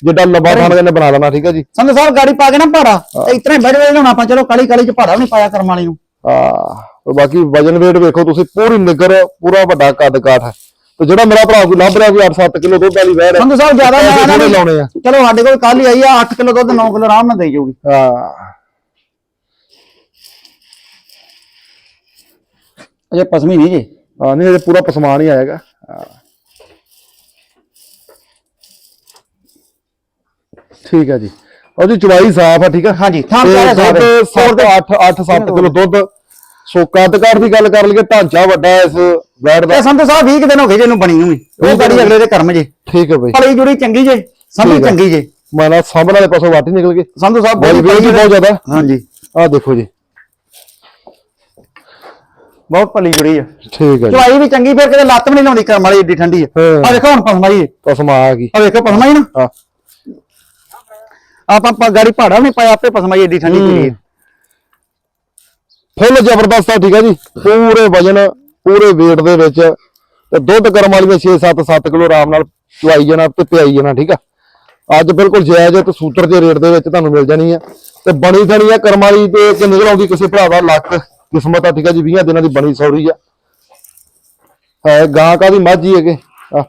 ਜਿੱਡਾ ਲੰਬਾ ਥਣ ਇਹਨੇ ਬਣਾ ਲੈਣਾ ਠੀਕ ਹੈ ਜੀ। ਸੰਧੂ ਸਾਹਿਬ ਗਾੜੀ ਪਾ ਕੇ ਨਾ ਭਾੜਾ। ਇਤਨਾ ਹੀ ਬੈਠ ਬੈਠ ਹੁਣ ਆਪਾਂ ਚਲੋ ਕਾਲੀ ਕਾਲੀ ਚ ਭਾੜਾ ਵੀ ਨਹੀਂ ਪਾਇਆ ਕਰਮ ਵਾਲੀ ਨੂੰ। ਆ ਤੇ ਬਾਕੀ ਵਜਨ weight ਵੇਖੋ ਤੁਸੀਂ ਪੂਰੀ ਨਿਗਰ ਪੂਰਾ ਵੱਡਾ ਕੱਦ ਕਾਠ ਹੈ। ਤੇ ਜਿਹੜਾ ਮੇਰਾ ਭਰਾ ਕੋਈ ਲੱਭ ਰਿਹਾ ਕੋਈ 8-7 ਕਿਲੋ ਦੁੱਧ ਵਾਲੀ ਵੈੜ ਸੰਧੂ ਸਾਹਿਬ ਜ਼ਿਆਦਾ ਪੈਸੇ ਮੈਂ ਥੋੜ੍ਹੇ ਨਾ ਲਾਉਣੇ ਆ। ਚਲੋ ਸਾਡੇ ਕੋਲ ਕੱਲ ਹੀ ਆਈ ਆ 8 ਕਿਲੋ ਦੁੱਧ 9 ਕਿਲੋ ਆਰਾਮ ਨਾਲ ਦੇਈ ਜਾਊਗੀ। ਹਾਂ। ਅਜੇ ਪਸਮੀ ਨਹੀਂ ਜੀ। ਹਾਂ ਨਹੀਂ ਇਹ ਪੂਰਾ ਪਸਮਾਨ ਹੀ ਆਏਗਾ। ਹਾਂ। ਠੀਕ ਹੈ ਜੀ। ਉਹ ਜੀ ਚਵਾਈ ਸਾਫ਼ ਆ ਠੀਕ ਹੈ ਹਾਂਜੀ ਥਾਂ ਸਾਹਿਬ 7 8 8 7 ਕਿਲੋ ਦੁੱਧ ਸੋ ਕੱਦ ਕਾਠ ਦੀ ਗੱਲ ਕਰ ਲਈਏ ਢਾਂਚਾ ਵੱਡਾ ਹੈ ਇਸ ਵੈੜ ਦਾ। ਇਹ ਸੰਤ ਸਾਹਿਬ 20 ਕੁ ਦਿਨ ਹੋ ਗਏ ਜਿਹਨੂੰ ਬਣੀ ਨੂੰ ਵੀ। ਉਹ ਗਾੜੀ ਅਗਲੇ ਦੇ ਕਰਮ ਜੇ। ਠੀਕ ਹੈ ਬਈ। ਪਲੀ ਜੁੜੀ ਚੰਗੀ ਜੇ ਸਮਝ ਠੀਕ। ਚੰਗੀ ਜੇ। ਮਾਨਾ ਸਾਹਮਣੇ ਵਾਲੇ ਪਾਸੋਂ ਵਾਟੀ ਨਿਕਲ ਗਈ। ਸੰਧੂ ਸਾਹਿਬ ਬੋਲ ਵੀ ਬਹੁਤ ਜ਼ਿਆਦਾ। ਹਾਂਜੀ। ਆਹ ਦੇਖੋ ਜੀ। ਬਹੁਤ ਪਲੀ ਜੁੜੀ ਆ। ਠੀਕ ਹੈ ਜੀ। ਚਵਾਈ ਵੀ ਚੰਗੀ ਫਿਰ ਕਿਤੇ ਲੱਤ ਵੀ ਨਹੀਂ ਲਾਉਂਦੀ ਕਰਮ ਵਾਲੀ ਏਡੀ ਠੰਡੀ ਆ। ਹਾਂ। ਆ ਦੇਖੋ ਹੁਣ ਪਸਮਾਈ ਪਸਮਾ ਆ ਗਈ। ਆ ਵੇਖੋ ਪਸਮਾਈ ਨਾ। ਹਾਂ। ਆਪਾਂ ਗਾੜੀ ਭਾੜਾ ਵੀ ਨਹੀਂ ਪਾਇਆ ਆਪੇ ਪਸਮਾਈ ਏਡੀ ਠੰਡੀ ਪਈ ਆ। ਫੁੱਲ ਜ਼ਬਰਦਸਤ ਆ, ਠੀਕ ਆ ਜੀ। ਪੂਰੇ ਵਜਨ, ਪੂਰੇ weight ਦੇ ਵਿੱਚ। ਤੇ ਦੁੱਧ ਕਰਮ ਵਾਲੀਆਂ 6 7 7 ਕਿਲੋ ਆਰਾਮ ਨਾਲ ਚਵਾਈ ਜਾਣਾ ਤੇ ਪਿਆਈ ਜਾਣਾ, ਠੀਕ ਆ। ਅੱਜ ਬਿਲਕੁਲ ਜਾਇਜ਼ ਤੇ ਸੂਤਰ ਦੇ ਰੇਟ ਦੇ ਵਿੱਚ ਤੁਹਾਨੂੰ ਮਿਲ ਜਾਣੀ ਆ। ਤੇ ਬਣੀ ਥਣੀ ਆ ਕਰਮ ਵਾਲੀ ਤੇ ਕਿ ਨਿਕਲ ਆਉਂਦੀ ਕਿਸੇ ਭਰਾ ਦਾ ਲੱਕ ਕਿਸਮਤ ਆ, ਠੀਕ ਆ ਜੀ 20 ਦਿਨਾਂ ਦੀ ਬਣੀ ਸੌਰੀ ਆ। ਹੈ, ਗਾਂ ਕਾ ਮਾਝੀ ਹੈਗੇ? ਆ।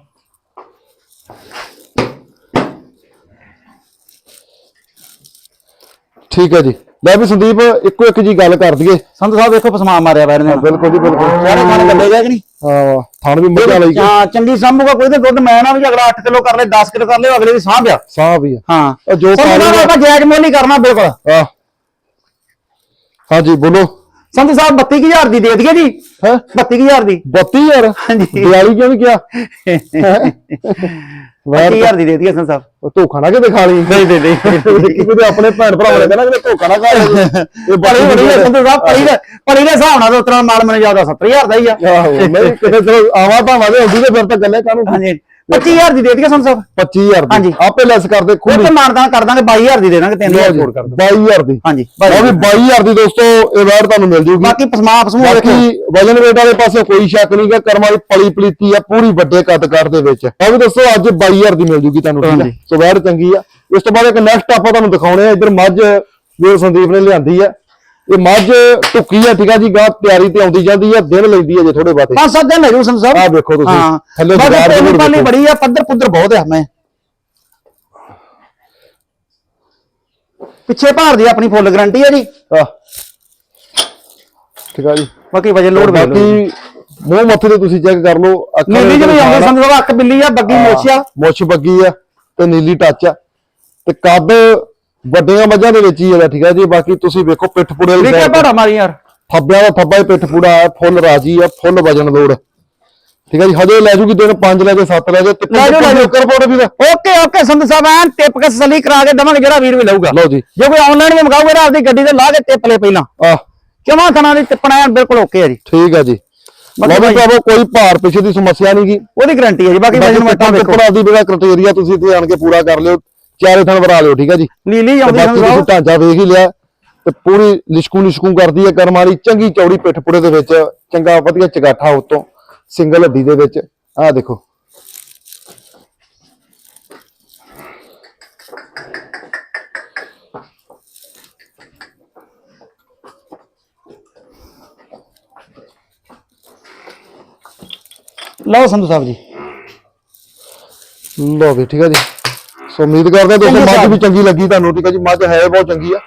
ਠੀਕ ਹੈ ਜੀ। ਲੈ ਵੀ ਸੰਦੀਪ ਇੱਕੋ ਇੱਕ ਜੀ ਗੱਲ ਕਰ ਦਈਏ। ਸੰਧੂ ਸਾਹਿਬ ਵੇਖੋ ਪਸਮਾ ਮਾਰਿਆ ਵੈਰ ਨੇ। ਬਿਲਕੁਲ ਜੀ ਬਿਲਕੁਲ। ਸਾਰੇ ਖਾਣੇ ਕੱਢੇ ਗਿਆ ਕਿ ਨਹੀਂ? ਹਾਂ ਥਣ ਵੀ ਮੱਝਾਂ ਲਈ ਹਾਂ ਚੰਗੀ ਸੰਭੂਗਾ ਕੋਈ ਤੇ ਦੁੱਧ ਮੈਂ ਨਾ ਵੀ ਅਗਲਾ 8 ਕਿਲੋ ਕਰ ਲੈ 10 ਕਿਲੋ ਕਰ ਲੈ ਅਗਲੇ ਦੀ ਸਾਂਭ ਆ। ਸਾਹ ਵੀ ਆ। ਹਾਂ। ਉਹ ਜੋ ਪਾਣੀ ਆਪਾਂ ਜਾਇਜ਼ ਮੁੱਲ ਹੀ ਕਰਨਾ ਬਿਲਕੁਲ। ਆ ਹਾਂਜੀ ਬੋਲੋ। ਸੰਧੂ ਸਾਹਿਬ 32000 ਦੀ ਦੇ ਦਈਏ ਜੀ। ਹੈ? 32000 ਦੀ। 32000 ਹਾਂਜੀ। ਦਿਵਾਲੀ ਕਿਉਂ ਨਹੀਂ ਕਿਹਾ? <laughs> ਵੈਰ 32000 ਦੀ ਦੇ ਦਈਏ ਸੰਧੂ ਸਾਹਿਬ। ਉਹ ਧੋਖਾ ਨਾ ਕਿਤੇ ਖਾ ਲਈ। ਨਹੀਂ ਨਹੀਂ ਨਹੀਂ। ਕਿਤੇ ਆਪਣੇ ਭੈਣ ਭਰਾਵਾਂ ਨੇ ਕਹਿਣਾ ਕਿਤੇ ਧੋਖਾ ਨਾ ਖਾ ਲਈ ਇਹ ਬੜੀ ਹੈ ਸੰਧੂ ਸਾਹਿਬ ਪੜੀ ਦੇ ਪੜੀ ਦੇ ਹਿਸਾਬ ਨਾਲ ਉਤਰਾ ਮਾਲ ਮੈਨੂੰ ਜ਼ਿਆਦਾ 70000 ਦਾ ਹੀ ਆ। ਆਹੋ। ਨਹੀਂ ਕਿਤੇ ਆਵਾ ਭਾਵਾਂ ਦੇ ਹੁੰਦੀ ਤੇ ਫਿਰ ਤਾਂ ਗੱਲੇ ਕਾਹਨੂੰ ਹਾਂਜੀ। 25000 ਦੀ ਦੇ ਦਈਏ ਸੰਧੂ ਸਾਹਿਬ 25000 ਦੀ। ਹਾਂਜੀ। ਆਪੇ ਲੈਸ ਕਰਦੇ ਖੁੱਲੀ ਤੇ ਮਾਨਦਾਨ ਕਰ ਦਾਂਗੇ 22000 ਦੀ ਦੇ ਦਾਂਗੇ 3000 ਛੋੜ ਕਰ ਦਾਂਗੇ 22000 ਦੀ। ਹਾਂਜੀ ਉਹ ਵੀ 22000 ਦੀ। ਦੋਸਤੋ ਇਹ ਵੈਰ ਤੁਹਾਨੂੰ ਮਿਲ ਜੂਗੀ। ਬਾਕੀ ਪਸਮਾ ਪਸਮੂ ਬਾਕੀ ਵੇਖੋ ਵਜਨ ਵੇਟ ਵਾਲੇ ਪਾਸੇ ਕੋਈ ਸ਼ੱਕ ਨਹੀਂ ਕਿ ਕਰਮ ਵਾਲੀ ਪਲੀ ਪਲੀਤੀ ਆ ਪੂਰੀ ਵੱਡੇ ਕੱਦ ਕਾਰ ਦੇ ਵਿੱਚ। ਉਹ ਵੀ ਦੱਸੋ ਅੱਜ 22000 ਦੀ ਮਿਲ ਜੂਗੀ ਤੁਹਾਨੂੰ ਠੀਕ ਹੈ। ਸੋ ਵੈਰ ਚੰਗੀ ਆ। ਇਸ ਤੋਂ ਬਾਅਦ ਇੱਕ ਨੈਕਸਟ ਆਪਾਂ ਤੁਹਾਨੂੰ ਦਿਖਾਉਣੇ ਆ ਇੱਧਰ ਮੱਝ ਵੀਰ ਸੰਦੀਪ ਨੇ ਲਿਆਂਦੀ ਆ। ਇਹ ਮੱਝ ਟੁੱਕੀ ਆ ਠੀਕ ਆ ਜੀ ਗਾਹ ਤਿਆਰੀ ਤੇ ਆਉਂਦੀ ਜਾਂਦੀ ਆ ਦਿਨ ਲੈਂਦੀ ਆ ਜੇ ਥੋੜੇ ਬਾਤੇ ਪੰਜ ਸੱਤ ਦਿਨ ਸੰਧੂ ਸਾਹਿਬ। ਆਹ ਵੇਖੋ ਤੁਸੀਂ, ਹਾਂ। ਥੱਲੇ ਜ਼ਰੂਰ ਪਾਲੀ। ਬੜੀ ਆ ਪੱਧਰ ਪੁੱਧਰ ਬਹੁਤ ਆ ਮੈਂ ਪਿੱਛੇ ਭਾਰ ਦੀ ਆਪਣੀ ਫੁੱਲ ਗਾਰੰਟੀ ਆ ਜੀ। ਆ ਠੀਕ ਆ ਜੀ। ਬਾਕੀ ਵਜਨ ਲੋਡ ਬਾਕੀ ਮੂੰਹ ਮੱਥੇ ਤੇ ਤੁਸੀਂ ਚੈੱਕ ਕਰ ਲਓ ਅੱਖਾਂ ਨੀਲੀ ਦੇ ਜਿਹੀ ਆਉਂਦੀ ਆ। ਸੰਧੂ ਸਾਹਿਬ ਅੱਖ ਬਿੱਲੀ ਆ ਬੱਗੀ ਮੋਛਿਆ ਮੁੱਛ ਬੱਗੀ ਆ ਤੇ ਨੀਲੀ ਟੱਚ ਆ। ਤੇ ਕੱਦ ਵੱਡੀਆਂ ਮੱਝਾਂ ਦੇ ਵਿੱਚ ਹੀ ਹੈਗਾ ਠੀਕ ਆ ਜੀ ਬਾਕੀ ਤੁਸੀਂ ਵੇਖੋ ਪਿੱਠ ਪੁੜੇ ਵਾਲੀ ਠੀਕ ਹੈ ਤੇ। ਭਾੜਾ ਮਾਰੀ ਯਾਰ। ਥੱਬਿਆਂ ਦਾ ਥੱਬਾ ਹੀ ਪਿੱਠ ਪੂੜਾ ਆ ਫੁੱਲ ਰਾਜੀ ਆ ਫੁੱਲ ਵਜਨ ਲੋੜ। ਠੀਕ ਆ ਜੀ ਹਜੇ ਲੈ ਜੂਗੀ ਦਿਨ 5 ਲੈ ਕੇ 7 ਲੈ ਕੇ ਲੈ ਜਾਓ, ਲੈ ਜਾਓ। ਰਿਪੋਰਟ ਵੀ ਓਕੇ ਓਕੇ ਸੰਧੂ ਸਾਹਿਬ ਐਨ ਟਿਪ ਕੇ ਤਸੱਲੀ ਕਰਾ ਕੇ ਦਵਾਂਗੇ ਜਿਹੜਾ ਵੀਰ ਵੀ ਲਊਗਾ। ਲਓ ਜੀ। ਜੇ ਕੋਈ ਆਨਲਾਈਨ ਵੀ ਮੰਗਾਊਗਾ ਨਾ ਆਪਦੀ ਗੱਡੀ ਤੇ ਲਾ ਕੇ ਟਿਪ ਲੈ ਪਹਿਲਾਂ। ਆ। ਕਿਉਂ ਥਣਾ ਦੀ ਟਿੱਪਣਾ ਐਨ ਬਿਲਕੁਲ ਓਕੇ ਆ ਜੀ। ਠੀਕ ਆ ਜੀ। ਭਾਈ- ਭਰਾਵੋ ਕੋਈ ਭਾਰ ਪਿੱਛੇ ਦੀ ਸਮੱਸਿਆ ਨਹੀਂ ਗੀ। ਉਹਦੀ ਗਾਰੰਟੀ ਹੈ ਜੀ ਬਾਕੀ ਵਜਨ ਮੱਟਾ ਬਾਕੀ ਵੇਖੋ। ਟਿੱਪਣਾ ਦੀ ਬੜਾ ਕ੍ਰਾਈਟੇਰੀਆ ਤੁਸੀਂ ਤੇ ਆਣ ਕੇ ਪੂਰਾ ਕਰ ਲਿਓ। ਚਾਰੇ ਥਣ ਵਰਾ ਲਿਓ ਠੀਕ ਆ ਜੀ? ਨੀਲੀ ਤੇ ਆਉਂਦੀ ਬਾਕੀ ਸੰਧੂ ਤੁਸੀਂ ਸਾਹਿਬ ਢਾਂਚਾ ਵੇਖ ਹੀ ਲਿਆ ਤੇ ਪੂਰੀ ਲਿਸ਼ਕੂ ਲਿਸ਼ਕੂ ਕਰਦੀ ਹੈ ਕਰਮ ਵਾਲੀ ਚੰਗੀ ਚੌੜੀ ਪਿੱਠ ਪੁੜੇ ਦੇ ਵਿੱਚ ਚੰਗਾ ਵਧੀਆ ਚਗਾਠਾ ਉਤੋਂ ਸਿੰਗਲ ਹੱਡੀ ਦੇ ਵਿੱਚ। ਆਹ ਦੇਖੋ। ਲਓ ਸੰਧੂ ਸਾਹਿਬ ਜੀ। ਲੋ ਵੀ ਠੀਕ ਹੈ ਜੀ। ਸੋ ਉਮੀਦ ਕਰਦੇ ਹਾਂ ਦੋਸਤੋ ਮੱਝ। ਵੀ ਚੰਗੀ ਲੱਗੀ ਤੁਹਾਨੂੰ ਠੀਕ ਹੈ ਜੀ? ਮੱਝ ਹੈ ਬਹੁਤ ਚੰਗੀ ਆ।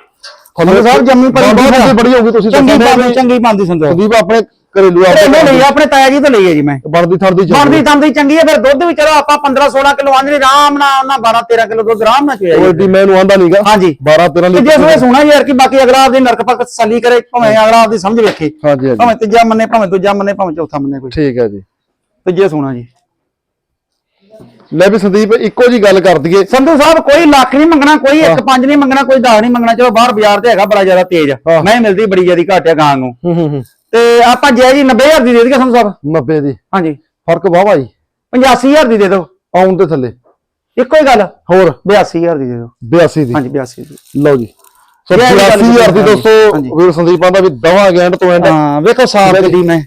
ਸੰਧੂ ਸਾਹਿਬ ਜੰਮੀ ਪਲੀ ਬਹੁਤ। ਬੜੀ ਹੋਊਗੀ ਤੁਸੀਂ ਚੰਗੀ ਪਾਉਂਦੀ ਚੰਗੀ ਪਾਉਂਦੀ ਸਾਹਿਬ ਸੰਦੀਪ ਆਪਣੇ ਘਰੇਲੂ ਘਰੇਲੂ ਲਈ ਆ, ਆਪਣੇ ਤਾਇਆ ਜੀ ਤੋਂ ਲਈ ਹੈ ਜੀ ਮੈਂ। ਬਣਦੀ ਥਣ ਦੀ ਚੰਗੀ। ਬਣਦੀ ਤੰਦੀ ਚੰਗੀ ਹੈ ਫਿਰ ਦੁੱਧ ਵੀ ਚਲੋ ਆਪਾਂ 15 16 ਕਿਲੋ ਆਂਦੇ ਨੇ ਆਰਾਮ ਨਾਲ ਉਹਨਾਂ 12 13 ਕਿਲੋ ਦੁੱਧ ਆਰਾਮ ਨਾਲ ਚੋਇਆ ਜੀ। ਏਡੀ ਮੈਨੂੰ ਆਂਦਾ ਨਹੀਂਗਾ ਹਾਂਜੀ। 12 13 ਤੇ ਜੇ ਲੀਟਰ ਸੋਏ ਸੁਣਾ ਯਾਰ ਕਿ ਬਾਕੀ ਅਗਲਾ ਆਪਦੀ ਨਰਕ ਪੱਕ ਤਸੱਲੀ ਕਰੇ ਭਾਵੇਂ ਅਗਲਾ ਆਪਦੀ ਸਮਝ ਵੇਖੇ। ਹਾਂਜੀ ਹਾਂਜੀ। ਭਾਵੇਂ ਤੀਜਾ ਮੰਨੇ ਭਾਵੇਂ ਦੂਜਾ ਮੰਨੇ ਭਾਵੇਂ ਚੌਥਾ ਮੰਨੇ ਕੋਈ। ਠੀਕ ਹੈ ਜੀ। ਤੇ ਜੇ ਸੁਣਾ ਜੀ। ਲੈ ਵੀ ਸੰਦੀਪ ਇੱਕੋ ਜੀ ਗੱਲ ਕਰ ਦਈਏ। ਸੰਧੂ ਸਾਹਿਬ ਕੋਈ ਲੱਖ ਨਹੀਂ ਮੰਗਣਾ ਕੋਈ 1 5 ਨਹੀਂ ਮੰਗਣਾ ਕੋਈ 10 ਨਹੀਂ ਮੰਗਣਾ। ਚਲੋ ਬਾਹਰ ਬਾਜ਼ਾਰ ਤੇ ਹੈਗਾ ਬੜਾ ਜ਼ਿਆਦਾ ਤੇਜ਼। ਮੈਂ ਮਿਲਦੀ ਬੜੀ ਜ਼ਿਆਦੀ ਘਾਟਿਆ ਗਾਂ ਨੂੰ। ਤੇ ਆਪਾਂ ਜੈ ਜੀ 90000 ਦੀ ਦੇ ਦਈਏ ਸੰਧੂ ਸਾਹਿਬ? 90 ਦੀ। ਹਾਂਜੀ। ਫ਼ਰਕ ਵਾਵਾ ਜੀ 85000 ਦੀ ਦੇ ਦਿਓ। ਆਉਣ ਤੇ ਥੱਲੇ। ਇੱਕੋ ਹੀ ਗੱਲ। ਹੋਰ? 82000 ਦੀ ਦੇ ਦਿਓ। 82 ਦੀ। ਹਾਂਜੀ 82 ਦੀ। ਲਓ ਜੀ। ਸੋ ਇਹ ਵਾਲੀ ਗੱਲ 82000 ਦੀ ਦੋਸਤੋ। ਵੀਰ ਸੰਦੀਪਾਂ ਦਾ ਵੀ ਦਵਾਂ ਐਂਡ ਤੋਂ ਐਂਡ ਹਾਂ ਵੇਖੋ ਸਾਫ਼ ਦੀ ਮੈਂ।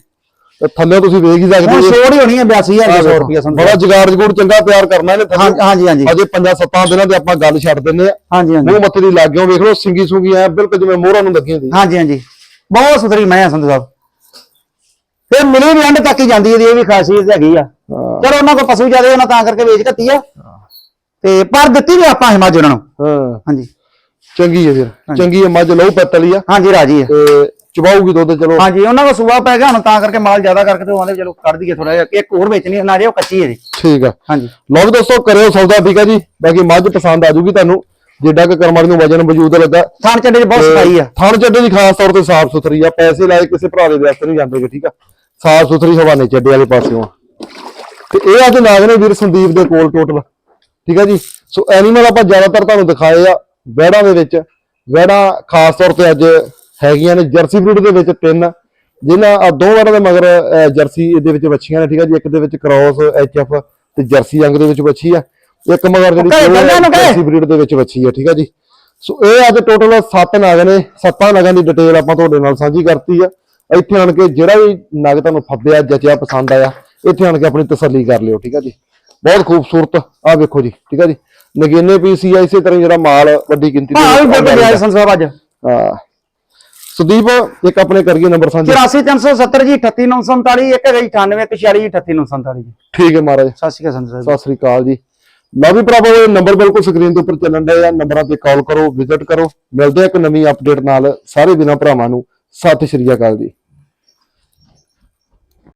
ਤੇ ਥੱਲੇ ਤੁਸੀਂ ਵੇਖ ਹੀ ਸਕਦੇ ਹੁਣ ਜੀ ਛੋੜ ਹੀ ਹੋਣੀ ਹੈ 82000 ਦੀ 100 ਰੁਪਏ ਸੰਧੂ ਬੜਾ ਜਗਾੜ ਜਗੂੜ ਚੰਗਾ ਤਿਆਰ ਕਰਨਾ ਇਹਨੇ ਹਾਂ ਹਾਂਜੀ ਹਾਂਜੀ। ਅਜੇ 5-7 ਦਿਨਾਂ ਤੇ ਆਪਾਂ ਗੱਲ ਛੱਡ ਦਿੰਨੇ ਆ। ਹਾਂਜੀ ਹਾਂਜੀ। ਮੂੰਹ ਮੱਥੇ ਦੀ ਲੱਗਿਓ ਵੇਖ ਲਓ ਸਿੰਗੀ ਸੁੰਗੀ ਐ ਬਿਲਕੁਲ ਜਿਵੇਂ ਮੋਹਰਾਂ ਨੂੰ ਲੱਗੀ ਹੁੰਦੀ। ਹਾਂਜੀ ਹਾਂਜੀ। ਬਹੁਤ ਸੁਥਰੀ ਮੈਂ ਆ ਸੰਧੂ ਸਾਹਿਬ। ਫਿਰ ਮਿਲੀ ਵੀ ਐਂਡ ਤੱਕ ਹੀ ਜਾਂਦੀ ਹੈ ਇਹਦੀ ਇਹ ਵੀ ਖਾਸੀਅਤ ਹੈਗੀ ਆ। ਹਾਂ। ਚਲੋ ਉਹਨਾਂ ਕੋਲ ਪਸ਼ੂ ਜ਼ਿਆਦੇ ਉਹਨਾਂ ਤਾਂ ਕਰਕੇ ਵੇਚ ਘੱਤੀ ਆ। ਤੇ ਪਰ ਦਿੱਤੀ ਵੀ ਆਪਾਂ ਹਿਮਾਜ ਉਹਨਾਂ ਨੂੰ। ਹਾਂ। ਹਾਂਜੀ। ਚੰਗੀ ਹੈ ਫਿਰ। ਚੰਗੀ ਹੈ ਮੱਝ ਲਹੂ ਪੈਤਲੀ ਆ। ਹਾਂਜੀ ਰਾਜੀ ਆ। ਤੇ ਚਬਾਊਗੀ ਦੁੱਧ ਚਲੋ। ਹਾਂਜੀ ਉਹਨਾਂ ਕੋਲ ਸੂਆ ਪੈ ਗਿਆ ਹੁਣ ਤਾਂ ਕਰਕੇ ਮਾਲ ਜ਼ਿਆਦਾ ਕਰਕੇ ਤੇ ਉਹ ਆਂਦੇ ਚਲੋ ਕੱਢ ਦਈਏ ਥੋੜਾ ਜਿਹਾ। ਇੱਕ ਹੋਰ ਵੇਚਣੀ ਨਾ ਜੇ ਉਹ ਕੱਚੀ ਹੈ ਜੀ। ਠੀਕ ਆ। ਹਾਂਜੀ। ਲਓ ਵੀ ਦੋਸਤੋ ਕਰਿਓ ਸੌਦਾ ਠੀਕ ਆ ਜੀ? ਬਾਕੀ ਮੱਝ ਪਸੰਦ ਆ ਜੂਗੀ ਤੁਹਾਨੂੰ। ਜਿੱਡਾ ਕਿ ਕਰਮਾਲੀ ਨੂੰ ਵਜਨ ਵਜੂਦ ਲੱਗਾ। ਥਾਣ ਚੱਡੇ 'ਚ ਬਹੁਤ ਸਫ਼ਾਈ ਆ। ਥਣ ਚੱਡੇ ਦੀ ਖਾਸ ਤੌਰ ਤੇ ਸਾਫ਼ ਸੁਥਰੀ ਆ। ਪੈਸੇ ਲਾਏ ਕਿਸੇ ਭਰਾ ਦੇ ਵਿਅਸਤ ਨਹੀਂ ਜਾਂਦੇਗੇ ਠੀਕ ਆ? ਸਾਫ਼ ਸੁਥਰੀ ਹਵਾਨੇ ਚੱਡੇ ਵਾਲੇ ਪਾਸਿਓਂ ਆ। ਤੇ ਇਹ ਅੱਜ ਨਾਗ ਨੇ ਵੀਰ ਸੰਦੀਪ ਦੇ ਕੋਲ ਟੋਟਲ ਠੀਕ ਆ ਜੀ? ਸੋ ਐਨੀਮਲ ਆਪਾਂ ਜ਼ਿਆਦਾਤਰ ਤੁਹਾਨੂੰ ਦਿਖਾਏ ਆ ਵੈੜਾਂ ਦੇ ਵਿੱਚ। ਵੈੜਾਂ ਖਾਸ ਤੌਰ ਤੇ ਅੱਜ ਹੈਗੀਆਂ ਨੇ ਜਰਸੀ ਬਰੀਡ ਦੇ ਵਿੱਚ ਤਿੰਨ। ਜਿਨ੍ਹਾਂ ਆ ਦੋ ਵੈੜਾਂ ਦੇ ਮਗਰ ਜਰਸੀ ਦੇ ਵਿੱਚ ਬੱਚੀਆਂ ਨੇ ਠੀਕ ਆ ਜੀ? ਇੱਕ ਦੇ ਵਿੱਚ ਕ੍ਰਾਸ ਐਚਐਫ ਤੇ ਜਰਸੀ ਅੰਗ ਦੇ ਵਿੱਚ ਬੱਚੀ ਆ। ਇੱਕ ਮਗਰ ਜਿਹੜੀ। ਜਰਸੀ ਬਰੀਡ ਦੇ ਵਿੱਚ ਬੱਚੀ ਆ ਠੀਕ ਆ ਜੀ? ਸੋ ਇਹ ਅੱਜ ਟੋਟਲ 7 ਨਗ ਨੇ ਸੱਤਾਂ ਨਗਾਂ ਦੀ ਡਿਟੇਲ ਆਪਾਂ ਤੁਹਾਡੇ ਨਾਲ ਸਾਂਝੀ ਕਰਤੀ ਆ। ਇੱਥੇ ਆਣ ਕੇ ਜਿਹੜਾ ਵੀ ਨਗ ਤੁਹਾਨੂੰ ਫੱਬਿਆ ਜਚਿਆ ਪਸੰਦ ਆਇਆ ਇੱਥੇ ਆਣ ਕੇ ਆਪਣੀ ਤਸੱਲੀ ਕਰ ਲਿਓ ਠੀਕ ਆ ਜੀ? ਬਹੁਤ ਖੂਬਸੂਰਤ ਆ ਵੇਖੋ ਜੀ ਠੀਕ ਆ ਜੀ? ਨਗੀਨੇ ਪੀਸੀ ਆ ਇਸੇ ਤਰ੍ਹਾਂ ਜਿਹੜਾ ਮਾਲ ਵੱਡੀ ਗਿਣਤੀ ਦੇ ਵਿੱਚ ਸੰਧੂ ਸਾਹਿਬ ਅੱਜ। ਹਾਂ। ਸੁਦੀਪ ਇੱਕ ਆਪਣੇ ਕਰੀਏ ਨੰਬਰ ਸਾਂਝਾ। 84370 ਜੀ 38947 ਇੱਕ ਹੈਗਾ ਜੀ 9846 38947 ਜੀ। ਠੀਕ ਹੈ ਮਹਾਰਾਜ। ਸਤਿ ਸ਼੍ਰੀ ਅਕਾਲ ਸਾਹਿਬ ਸਤਿ ਸ੍ਰੀ ਅਕਾਲ ਜੀ। ਲਓ ਵੀ ਭਰਾਵੋ ਇਹ ਨੰਬਰ ਬਿਲਕੁਲ ਸਕਰੀਨ ਦੇ ਉੱਪਰ ਚੱਲਣ ਡਿਆ ਆ। ਨੰਬਰਾਂ ਤੇ ਕਾਲ ਕਰੋ ਵਿਜ਼ਿਟ ਕਰੋ। ਮਿਲਦੇ ਆ ਇੱਕ ਨਵੀਂ ਅਪਡੇਟ ਨਾਲ। ਸਾਰੇ ਦਿਨਾਂ ਭਰਾਵਾਂ ਨੂੰ ਸਤਿ ਸ਼੍ਰੀ ਅਕਾਲ ਜੀ।